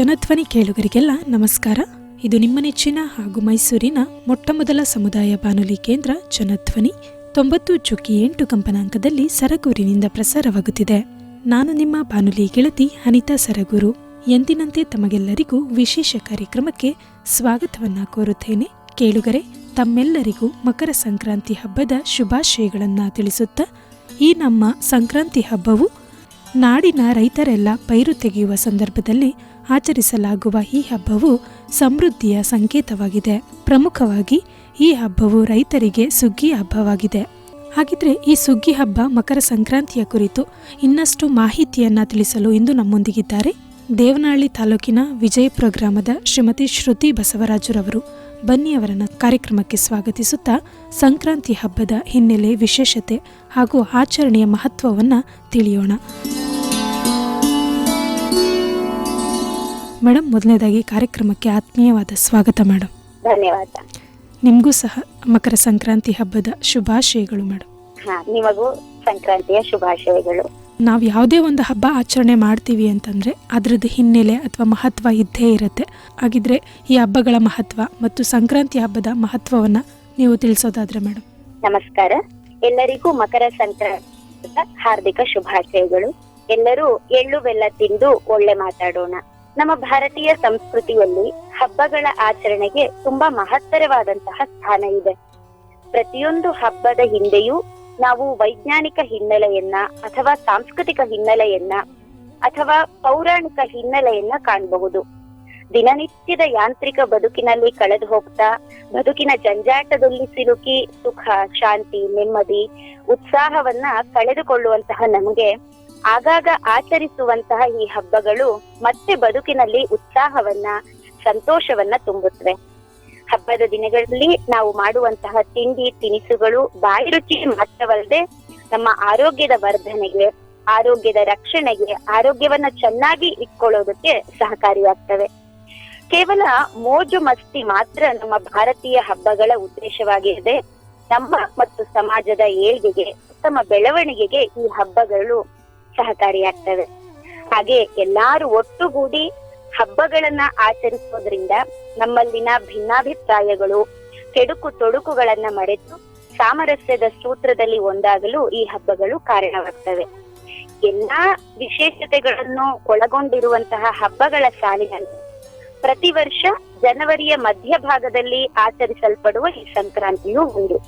ಜನಧ್ವನಿ ಕೇಳುಗರಿಗೆಲ್ಲ ನಮಸ್ಕಾರ. ಇದು ನಿಮ್ಮ ನೆಚ್ಚಿನ ಹಾಗೂ ಮೈಸೂರಿನ ಮೊಟ್ಟಮೊದಲ ಸಮುದಾಯ ಬಾನುಲಿ ಕೇಂದ್ರ ಜನಧ್ವನಿ. ತೊಂಬತ್ತು ಚುಕ್ಕಿ ಎಂಟು ಕಂಪನಾಂಕದಲ್ಲಿ ಸರಗೂರಿನಿಂದ ಪ್ರಸಾರವಾಗುತ್ತಿದೆ. ನಾನು ನಿಮ್ಮ ಬಾನುಲಿ ಗೆಳತಿ ಅನಿತಾ ಸರಗೂರು. ಎಂದಿನಂತೆ ತಮಗೆಲ್ಲರಿಗೂ ವಿಶೇಷ ಕಾರ್ಯಕ್ರಮಕ್ಕೆ ಸ್ವಾಗತವನ್ನ ಕೋರುತ್ತೇನೆ. ಕೇಳುಗರೆ, ತಮ್ಮೆಲ್ಲರಿಗೂ ಮಕರ ಸಂಕ್ರಾಂತಿ ಹಬ್ಬದ ಶುಭಾಶಯಗಳನ್ನು ತಿಳಿಸುತ್ತಾ, ಈ ನಮ್ಮ ಸಂಕ್ರಾಂತಿ ಹಬ್ಬವು ನಾಡಿನ ರೈತರೆಲ್ಲ ಪೈರು ತೆಗೆಯುವ ಸಂದರ್ಭದಲ್ಲಿ ಆಚರಿಸಲಾಗುವ ಈ ಹಬ್ಬವು ಸಮೃದ್ಧಿಯ ಸಂಕೇತವಾಗಿದೆ. ಪ್ರಮುಖವಾಗಿ ಈ ಹಬ್ಬವು ರೈತರಿಗೆ ಸುಗ್ಗಿ ಹಬ್ಬವಾಗಿದೆ. ಹಾಗಿದ್ರೆ ಈ ಸುಗ್ಗಿ ಹಬ್ಬ ಮಕರ ಸಂಕ್ರಾಂತಿಯ ಕುರಿತು ಇನ್ನಷ್ಟು ಮಾಹಿತಿಯನ್ನ ತಿಳಿಸಲು ಇಂದು ನಮ್ಮೊಂದಿಗಿದ್ದಾರೆ ದೇವನಹಳ್ಳಿ ತಾಲೂಕಿನ ವಿಜಯಪುರ ಗ್ರಾಮದ ಶ್ರೀಮತಿ ಶ್ರುತಿ ಬಸವರಾಜುರವರು. ಬನ್ನಿ ಅವರನ್ನ ಕಾರ್ಯಕ್ರಮಕ್ಕೆ ಸ್ವಾಗತಿಸುತ್ತಾ ಸಂಕ್ರಾಂತಿ ಹಬ್ಬದ ಹಿನ್ನೆಲೆ ವಿಶೇಷತೆ ಹಾಗೂ ಆಚರಣೆಯ ಮಹತ್ವವನ್ನ ತಿಳಿಯೋಣ. ಮೇಡಮ್ ಮೊದಲನೇದಾಗಿ ಕಾರ್ಯಕ್ರಮಕ್ಕೆ ಆತ್ಮೀಯವಾದ ಸ್ವಾಗತ ಮೇಡಮ್ ಧನ್ಯವಾದ. ನಿಮಗೂ ಸಹ ಮಕರ ಸಂಕ್ರಾಂತಿ ಹಬ್ಬದ ಶುಭಾಶಯಗಳು ಮೇಡಮ್ ಹಾ ನಿಮಗೂ ಸಂಕ್ರಾಂತಿಯ ಶುಭಾಶಯಗಳು. ನಾವು ಯಾವುದೇ ಒಂದು ಹಬ್ಬ ಆಚರಣೆ ಮಾಡ್ತೀವಿ ಅಂತಂದ್ರೆ ಅದರದ್ದು ಹಿನ್ನೆಲೆ ಅಥವಾ ಮಹತ್ವ ಇದ್ದೇ ಇರುತ್ತೆ. ಹಾಗಿದ್ರೆ ಈ ಹಬ್ಬಗಳ ಮಹತ್ವ ಮತ್ತು ಸಂಕ್ರಾಂತಿ ಹಬ್ಬದ ಮಹತ್ವವನ್ನ ನೀವು ತಿಳಿಸೋದಾದ್ರೆ ಮೇಡಮ್ ನಮಸ್ಕಾರ. ಎಲ್ಲರಿಗೂ ಮಕರ ಸಂಕ್ರಾಂತಿ ಹಾರ್ದಿಕ ಶುಭಾಶಯಗಳು. ಎಲ್ಲರೂ ಎಳ್ಳು ಬೆಲ್ಲ ತಿಂದು ಒಳ್ಳೆ ಮಾತಾಡೋಣ. ನಮ್ಮ ಭಾರತೀಯ ಸಂಸ್ಕೃತಿಯಲ್ಲಿ ಹಬ್ಬಗಳ ಆಚರಣೆಗೆ ತುಂಬಾ ಮಹತ್ತರವಾದಂತಹ ಸ್ಥಾನ ಇದೆ. ಪ್ರತಿಯೊಂದು ಹಬ್ಬದ ಹಿಂದೆಯೂ ನಾವು ವೈಜ್ಞಾನಿಕ ಹಿನ್ನೆಲೆಯನ್ನ ಅಥವಾ ಸಾಂಸ್ಕೃತಿಕ ಹಿನ್ನೆಲೆಯನ್ನ ಅಥವಾ ಪೌರಾಣಿಕ ಹಿನ್ನೆಲೆಯನ್ನ ಕಾಣಬಹುದು. ದಿನನಿತ್ಯದ ಯಾಂತ್ರಿಕ ಬದುಕಿನಲ್ಲಿ ಕಳೆದು ಹೋಗ್ತಾ, ಬದುಕಿನ ಜಂಜಾಟದಲ್ಲಿ ಸಿಲುಕಿ ಸುಖ, ಶಾಂತಿ, ನೆಮ್ಮದಿ, ಉತ್ಸಾಹವನ್ನ ಕಳೆದುಕೊಳ್ಳುವಂತಹ ನಮಗೆ ಆಗಾಗ ಆಚರಿಸುವಂತಹ ಈ ಹಬ್ಬಗಳು ಮತ್ತೆ ಬದುಕಿನಲ್ಲಿ ಉತ್ಸಾಹವನ್ನ, ಸಂತೋಷವನ್ನ ತುಂಬುತ್ತವೆ. ಹಬ್ಬದ ದಿನಗಳಲ್ಲಿ ನಾವು ಮಾಡುವಂತಹ ತಿಂಡಿ, ತಿನಿಸುಗಳು ಬಾಯಿ ರುಚಿ ಮಾತ್ರವಲ್ಲದೆ ನಮ್ಮ ಆರೋಗ್ಯದ ವರ್ಧನೆಗೆ, ಆರೋಗ್ಯದ ರಕ್ಷಣೆಗೆ, ಆರೋಗ್ಯವನ್ನ ಚೆನ್ನಾಗಿ ಇಟ್ಕೊಳ್ಳೋದಕ್ಕೆ ಸಹಕಾರಿಯಾಗ್ತವೆ. ಕೇವಲ ಮೋಜು ಮಸ್ತಿ ಮಾತ್ರ ನಮ್ಮ ಭಾರತೀಯ ಹಬ್ಬಗಳ ಉದ್ದೇಶವಾಗಿದೆ ನಮ್ಮ ಮತ್ತು ಸಮಾಜದ ಏಳ್ಗೆಗೆ, ಉತ್ತಮ ಬೆಳವಣಿಗೆಗೆ ಈ ಹಬ್ಬಗಳು ಸಹಕಾರಿಯಾಗ್ತವೆ ಹಾಗೆ ಎಲ್ಲಾರು ಒಟ್ಟುಗೂಡಿ ಹಬ್ಬಗಳನ್ನ ಆಚರಿಸೋದ್ರಿಂದ ನಮ್ಮಲ್ಲಿನ ಭಿನ್ನಾಭಿಪ್ರಾಯಗಳು, ಕೆಡುಕು ತೊಡುಕುಗಳನ್ನ ಮರೆತು ಸಾಮರಸ್ಯದ ಸೂತ್ರದಲ್ಲಿ ಒಂದಾಗಲು ಈ ಹಬ್ಬಗಳು ಕಾರಣವಾಗ್ತವೆ. ಎಲ್ಲಾ ವಿಶೇಷತೆಗಳನ್ನು ಒಳಗೊಂಡಿರುವಂತಹ ಹಬ್ಬಗಳ ಸಾಲಿನಲ್ಲಿ ಪ್ರತಿ ವರ್ಷ ಜನವರಿಯ ಮಧ್ಯಭಾಗದಲ್ಲಿ ಆಚರಿಸಲ್ಪಡುವ ಈ ಸಂಕ್ರಾಂತಿಯೂ ಒಂದು.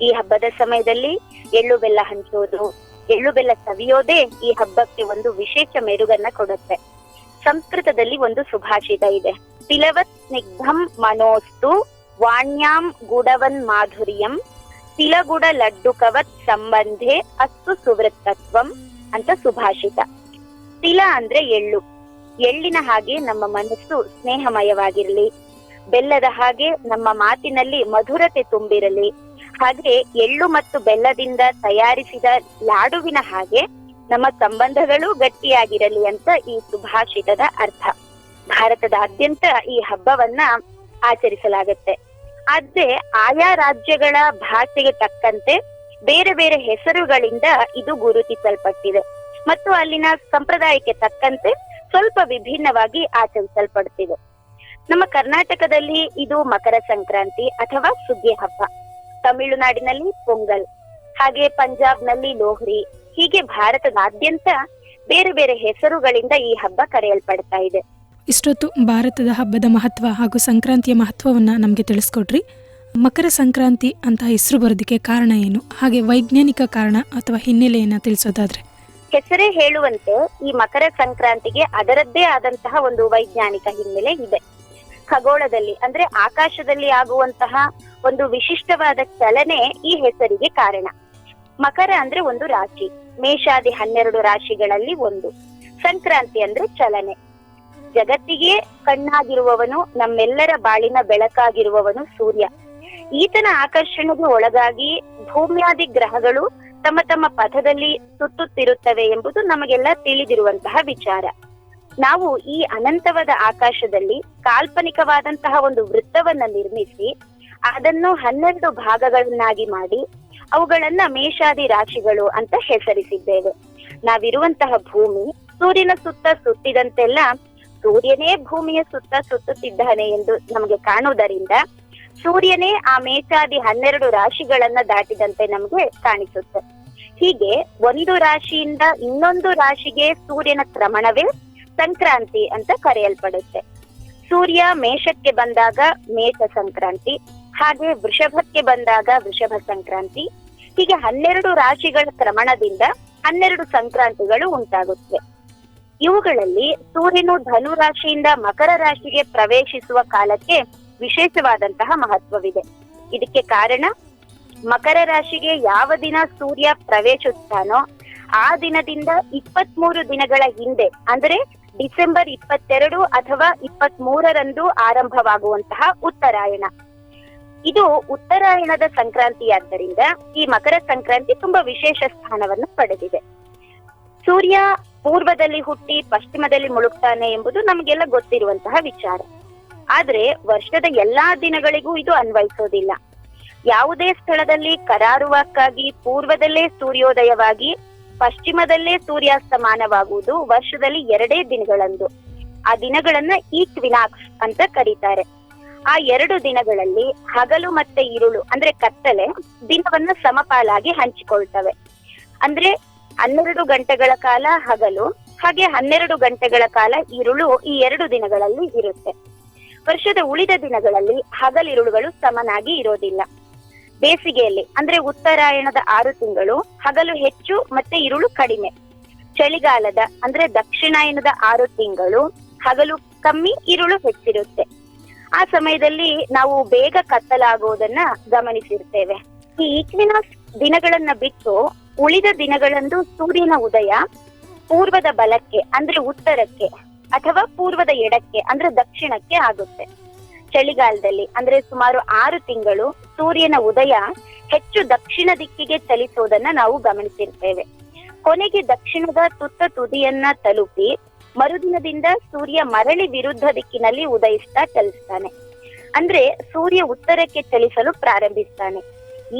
ಈ ಹಬ್ಬದ ಸಮಯದಲ್ಲಿ ಎಳ್ಳು ಬೆಲ್ಲ ಹಂಚೋದು ಎಳ್ಳು ಬೆಲ್ಲ ಸವಿಯೋದೇ ಈ ಹಬ್ಬಕ್ಕೆ ಒಂದು ವಿಶೇಷ ಮೆರುಗನ್ನ ಕೊಡುತ್ತೆ. ಸಂಸ್ಕೃತದಲ್ಲಿ ಒಂದು ಸುಭಾಷಿತ ಇದೆ. ತಿಲವತ್ ಸ್ನಿಗ್ಧಂ ಮನೋಸ್ತು ವಾಣ್ಯಾಂ ಗುಡವನ್ ಮಾಧುರ್ಯಂ ತಿಲಗುಡ ಲಡ್ಡುಕವತ್ ಸಂಬಂಧೆ ಅಸ್ತು ಸುವೃತ್ತತ್ವಂ ಅಂತ ಸುಭಾಷಿತ. ತಿಲ ಅಂದ್ರೆ ಎಳ್ಳು. ಎಳ್ಳಿನ ಹಾಗೆ ನಮ್ಮ ಮನಸ್ಸು ಸ್ನೇಹಮಯವಾಗಿರಲಿ. ಬೆಲ್ಲದ ಹಾಗೆ ನಮ್ಮ ಮಾತಿನಲ್ಲಿ ಮಧುರತೆ ತುಂಬಿರಲಿ. ಹಾಗೆ ಎಳ್ಳು ಮತ್ತು ಬೆಲ್ಲದಿಂದ ತಯಾರಿಸಿದ ಲಾಡುವಿನ ಹಾಗೆ ನಮ್ಮ ಸಂಬಂಧಗಳು ಗಟ್ಟಿಯಾಗಿರಲಿ ಅಂತ ಈ ಸುಭಾಷಿತದ ಅರ್ಥ. ಭಾರತದಾದ್ಯಂತ ಈ ಹಬ್ಬವನ್ನ ಆಚರಿಸಲಾಗುತ್ತೆ. ಆದ್ರೆ ಆಯಾ ರಾಜ್ಯಗಳ ಭಾಷೆಗೆ ತಕ್ಕಂತೆ ಬೇರೆ ಬೇರೆ ಹೆಸರುಗಳಿಂದ ಇದು ಗುರುತಿಸಲ್ಪಟ್ಟಿದೆ. ಮತ್ತು ಅಲ್ಲಿನ ಸಂಪ್ರದಾಯಕ್ಕೆ ತಕ್ಕಂತೆ ಸ್ವಲ್ಪ ವಿಭಿನ್ನವಾಗಿ ಆಚರಿಸಲ್ಪಡ್ತಿದೆ. ನಮ್ಮ ಕರ್ನಾಟಕದಲ್ಲಿ ಇದು ಮಕರ ಸಂಕ್ರಾಂತಿ ಅಥವಾ ಸುಗ್ಗಿ ಹಬ್ಬ. ತಮಿಳುನಾಡಿನಲ್ಲಿ ಪೊಂಗಲ್ ಹಾಗೆ ಪಂಜಾಬ್ನಲ್ಲಿ ಲೋಹ್ರಿ ಹೀಗೆ ಭಾರತದಾದ್ಯಂತ ಬೇರೆ ಬೇರೆ ಹೆಸರುಗಳಿಂದ ಈ ಹಬ್ಬ ಕರೆಯಲ್ಪಡ್ತಾ ಇದೆ. ಇಷ್ಟೊತ್ತು ಭಾರತದ ಹಬ್ಬದ ಮಹತ್ವ ಹಾಗೂ ಸಂಕ್ರಾಂತಿಯ ಮಹತ್ವವನ್ನ ನಮಗೆ ತಿಳಿಸ್ಕೊಟ್ರಿ ಮಕರ ಸಂಕ್ರಾಂತಿ ಅಂತ ಹೆಸರು ಬರೋದಕ್ಕೆ ಕಾರಣ ಏನು? ಹಾಗೆ ವೈಜ್ಞಾನಿಕ ಕಾರಣ ಅಥವಾ ಹಿನ್ನೆಲೆಯನ್ನ ತಿಳಿಸೋದಾದ್ರೆ? ಹೆಸರೇ ಹೇಳುವಂತೆ ಈ ಮಕರ ಸಂಕ್ರಾಂತಿಗೆ ಅದರದ್ದೇ ಆದಂತಹ ಒಂದು ವೈಜ್ಞಾನಿಕ ಹಿನ್ನೆಲೆ ಇದೆ. ಖಗೋಳದಲ್ಲಿ ಅಂದ್ರೆ ಆಕಾಶದಲ್ಲಿ ಆಗುವಂತಹ ಒಂದು ವಿಶಿಷ್ಟವಾದ ಚಲನೆ ಈ ಹೆಸರಿಗೆ ಕಾರಣ. ಮಕರ ಅಂದ್ರೆ ಒಂದು ರಾಶಿ, ಮೇಷಾದಿ ಹನ್ನೆರಡು ರಾಶಿಗಳಲ್ಲಿ ಒಂದು, ಸಂಕ್ರಾಂತಿ ಅಂದ್ರೆ ಚಲನೆ. ಜಗತ್ತಿಗೆ ಕಣ್ಣಾಗಿರುವವನು, ನಮ್ಮೆಲ್ಲರ ಬಾಳಿನ ಬೆಳಕಾಗಿರುವವನು ಸೂರ್ಯ. ಈತನ ಆಕರ್ಷಣೆಗೆ ಒಳಗಾಗಿ ಭೂಮ್ಯಾದಿ ಗ್ರಹಗಳು ತಮ್ಮ ತಮ್ಮ ಪಥದಲ್ಲಿ ಸುತ್ತುತ್ತಿರುತ್ತವೆ ಎಂಬುದು ನಮಗೆಲ್ಲ ತಿಳಿದಿರುವಂತಹ ವಿಚಾರ. ನಾವು ಈ ಅನಂತವಾದ ಆಕಾಶದಲ್ಲಿ ಕಾಲ್ಪನಿಕವಾದಂತಹ ಒಂದು ವೃತ್ತವನ್ನ ನಿರ್ಮಿಸಿ ಅದನ್ನು ಹನ್ನೆರಡು ಭಾಗಗಳನ್ನಾಗಿ ಮಾಡಿ ಅವುಗಳನ್ನ ಮೇಷಾದಿ ರಾಶಿಗಳು ಅಂತ ಹೆಸರಿಸಿದ್ದೇವೆ. ನಾವಿರುವಂತಹ ಭೂಮಿ ಸೂರ್ಯನ ಸುತ್ತ ಸುತ್ತಿದಂತೆಲ್ಲ ಸೂರ್ಯನೇ ಭೂಮಿಯ ಸುತ್ತ ಸುತ್ತುತ್ತಿದ್ದಾನೆ ಎಂದು ನಮಗೆ ಕಾಣುವುದರಿಂದ ಸೂರ್ಯನೇ ಆ ಮೇಷಾದಿ ಹನ್ನೆರಡು ರಾಶಿಗಳನ್ನ ದಾಟಿದಂತೆ ನಮಗೆ ಕಾಣಿಸುತ್ತೆ. ಹೀಗೆ ಒಂದು ರಾಶಿಯಿಂದ ಇನ್ನೊಂದು ರಾಶಿಗೆ ಸೂರ್ಯನ ಕ್ರಮಣವೇ ಸಂಕ್ರಾಂತಿ ಅಂತ ಕರೆಯಲ್ಪಡುತ್ತೆ. ಸೂರ್ಯ ಮೇಷಕ್ಕೆ ಬಂದಾಗ ಮೇಷ ಸಂಕ್ರಾಂತಿ ಹಾಗೆ ವೃಷಭಕ್ಕೆ ಬಂದಾಗ ವೃಷಭ ಸಂಕ್ರಾಂತಿ. ಹೀಗೆ ಹನ್ನೆರಡು ರಾಶಿಗಳ ಕ್ರಮಣದಿಂದ ಹನ್ನೆರಡು ಸಂಕ್ರಾಂತಿಗಳು ಉಂಟಾಗುತ್ತವೆ. ಇವುಗಳಲ್ಲಿ ಸೂರ್ಯನು ಧನು ರಾಶಿಯಿಂದ ಮಕರ ರಾಶಿಗೆ ಪ್ರವೇಶಿಸುವ ಕಾಲಕ್ಕೆ ವಿಶೇಷವಾದಂತಹ ಮಹತ್ವವಿದೆ. ಇದಕ್ಕೆ ಕಾರಣ ಮಕರ ರಾಶಿಗೆ ಯಾವ ದಿನ ಸೂರ್ಯ ಪ್ರವೇಶಿಸ್ತಾನೋ ಆ ದಿನದಿಂದ ಇಪ್ಪತ್ತ್ ಮೂರು ದಿನಗಳ ಹಿಂದೆ, ಅಂದರೆ ಡಿಸೆಂಬರ್ ಇಪ್ಪತ್ತೆರಡು ಅಥವಾ ಇಪ್ಪತ್ತ್ ಮೂರರಂದು ಆರಂಭವಾಗುವಂತಹ ಉತ್ತರಾಯಣ. ಇದು ಉತ್ತರಾಯಣದ ಸಂಕ್ರಾಂತಿಯಾದ್ದರಿಂದ ಈ ಮಕರ ಸಂಕ್ರಾಂತಿ ತುಂಬಾ ವಿಶೇಷ ಸ್ಥಾನವನ್ನು ಪಡೆದಿದೆ. ಸೂರ್ಯ ಪೂರ್ವದಲ್ಲಿ ಹುಟ್ಟಿ ಪಶ್ಚಿಮದಲ್ಲಿ ಮುಳುಗ್ತಾನೆ ಎಂಬುದು ನಮಗೆಲ್ಲ ಗೊತ್ತಿರುವಂತಹ ವಿಚಾರ. ಆದ್ರೆ ವರ್ಷದ ಎಲ್ಲಾ ದಿನಗಳಿಗೂ ಇದು ಅನ್ವಯಿಸೋದಿಲ್ಲ. ಯಾವುದೇ ಸ್ಥಳದಲ್ಲಿ ಕರಾರುವಕ್ಕಾಗಿ ಪೂರ್ವದಲ್ಲೇ ಸೂರ್ಯೋದಯವಾಗಿ ಪಶ್ಚಿಮದಲ್ಲೇ ಸೂರ್ಯಾಸ್ತಮಾನವಾಗುವುದು ವರ್ಷದಲ್ಲಿ ಎರಡೇ ದಿನಗಳಂದು. ಆ ದಿನಗಳನ್ನ ಈಕ್ವಿನಾಕ್ಸ್ ಅಂತ ಕರೀತಾರೆ. ಆ ಎರಡು ದಿನಗಳಲ್ಲಿ ಹಗಲು ಮತ್ತೆ ಇರುಳು ಅಂದ್ರೆ ಕತ್ತಲೆ, ದಿನವನ್ನ ಸಮಪಾಲಾಗಿ ಹಂಚಿಕೊಳ್ತವೆ. ಅಂದ್ರೆ ಹನ್ನೆರಡು ಗಂಟೆಗಳ ಕಾಲ ಹಗಲು, ಹಾಗೆ ಹನ್ನೆರಡು ಗಂಟೆಗಳ ಕಾಲ ಇರುಳು ಈ ಎರಡು ದಿನಗಳಲ್ಲಿ ಇರುತ್ತೆ. ವರ್ಷದ ಉಳಿದ ದಿನಗಳಲ್ಲಿ ಹಗಲಿರುಳುಗಳು ಸಮನಾಗಿ ಇರೋದಿಲ್ಲ. ಬೇಸಿಗೆಯಲ್ಲಿ, ಅಂದ್ರೆ ಉತ್ತರಾಯಣದ ಆರು ತಿಂಗಳು ಹಗಲು ಹೆಚ್ಚು ಮತ್ತೆ ಇರುಳು ಕಡಿಮೆ. ಚಳಿಗಾಲದ, ಅಂದ್ರೆ ದಕ್ಷಿಣಾಯನದ ಆರು ತಿಂಗಳು ಹಗಲು ಕಮ್ಮಿ ಇರುಳು ಹೆಚ್ಚಿರುತ್ತೆ. ಆ ಸಮಯದಲ್ಲಿ ನಾವು ಬೇಗ ಕತ್ತಲಾಗುವುದನ್ನ ಗಮನಿಸಿರ್ತೇವೆ. ಈ ಈಕ್ವಿನಾಕ್ಸ್ ದಿನಗಳನ್ನ ಬಿಟ್ಟು ಉಳಿದ ದಿನಗಳಂದು ಸೂರ್ಯನ ಉದಯ, ಪೂರ್ವದ ಬಲಕ್ಕೆ ಅಂದ್ರೆ ಉತ್ತರಕ್ಕೆ ಅಥವಾ ಪೂರ್ವದ ಎಡಕ್ಕೆ ಅಂದ್ರೆ ದಕ್ಷಿಣಕ್ಕೆ ಆಗುತ್ತೆ. ಚಳಿಗಾಲದಲ್ಲಿ ಅಂದ್ರೆ ಸುಮಾರು ಆರು ತಿಂಗಳು ಸೂರ್ಯನ ಉದಯ ಹೆಚ್ಚು ದಕ್ಷಿಣ ದಿಕ್ಕಿಗೆ ಚಲಿಸೋದನ್ನ ನಾವು ಗಮನಿಸಿರ್ತೇವೆ. ಕೊನೆಗೆ ದಕ್ಷಿಣದ ತುತ್ತ ತುದಿಯನ್ನ ತಲುಪಿ ಮರುದಿನದಿಂದ ಸೂರ್ಯ ಮರಳಿ ವಿರುದ್ಧ ದಿಕ್ಕಿನಲ್ಲಿ ಉದಯಿಸ್ತಾ ಚಲಿಸ್ತಾನೆ. ಅಂದ್ರೆ ಸೂರ್ಯ ಉತ್ತರಕ್ಕೆ ಚಲಿಸಲು ಪ್ರಾರಂಭಿಸ್ತಾನೆ.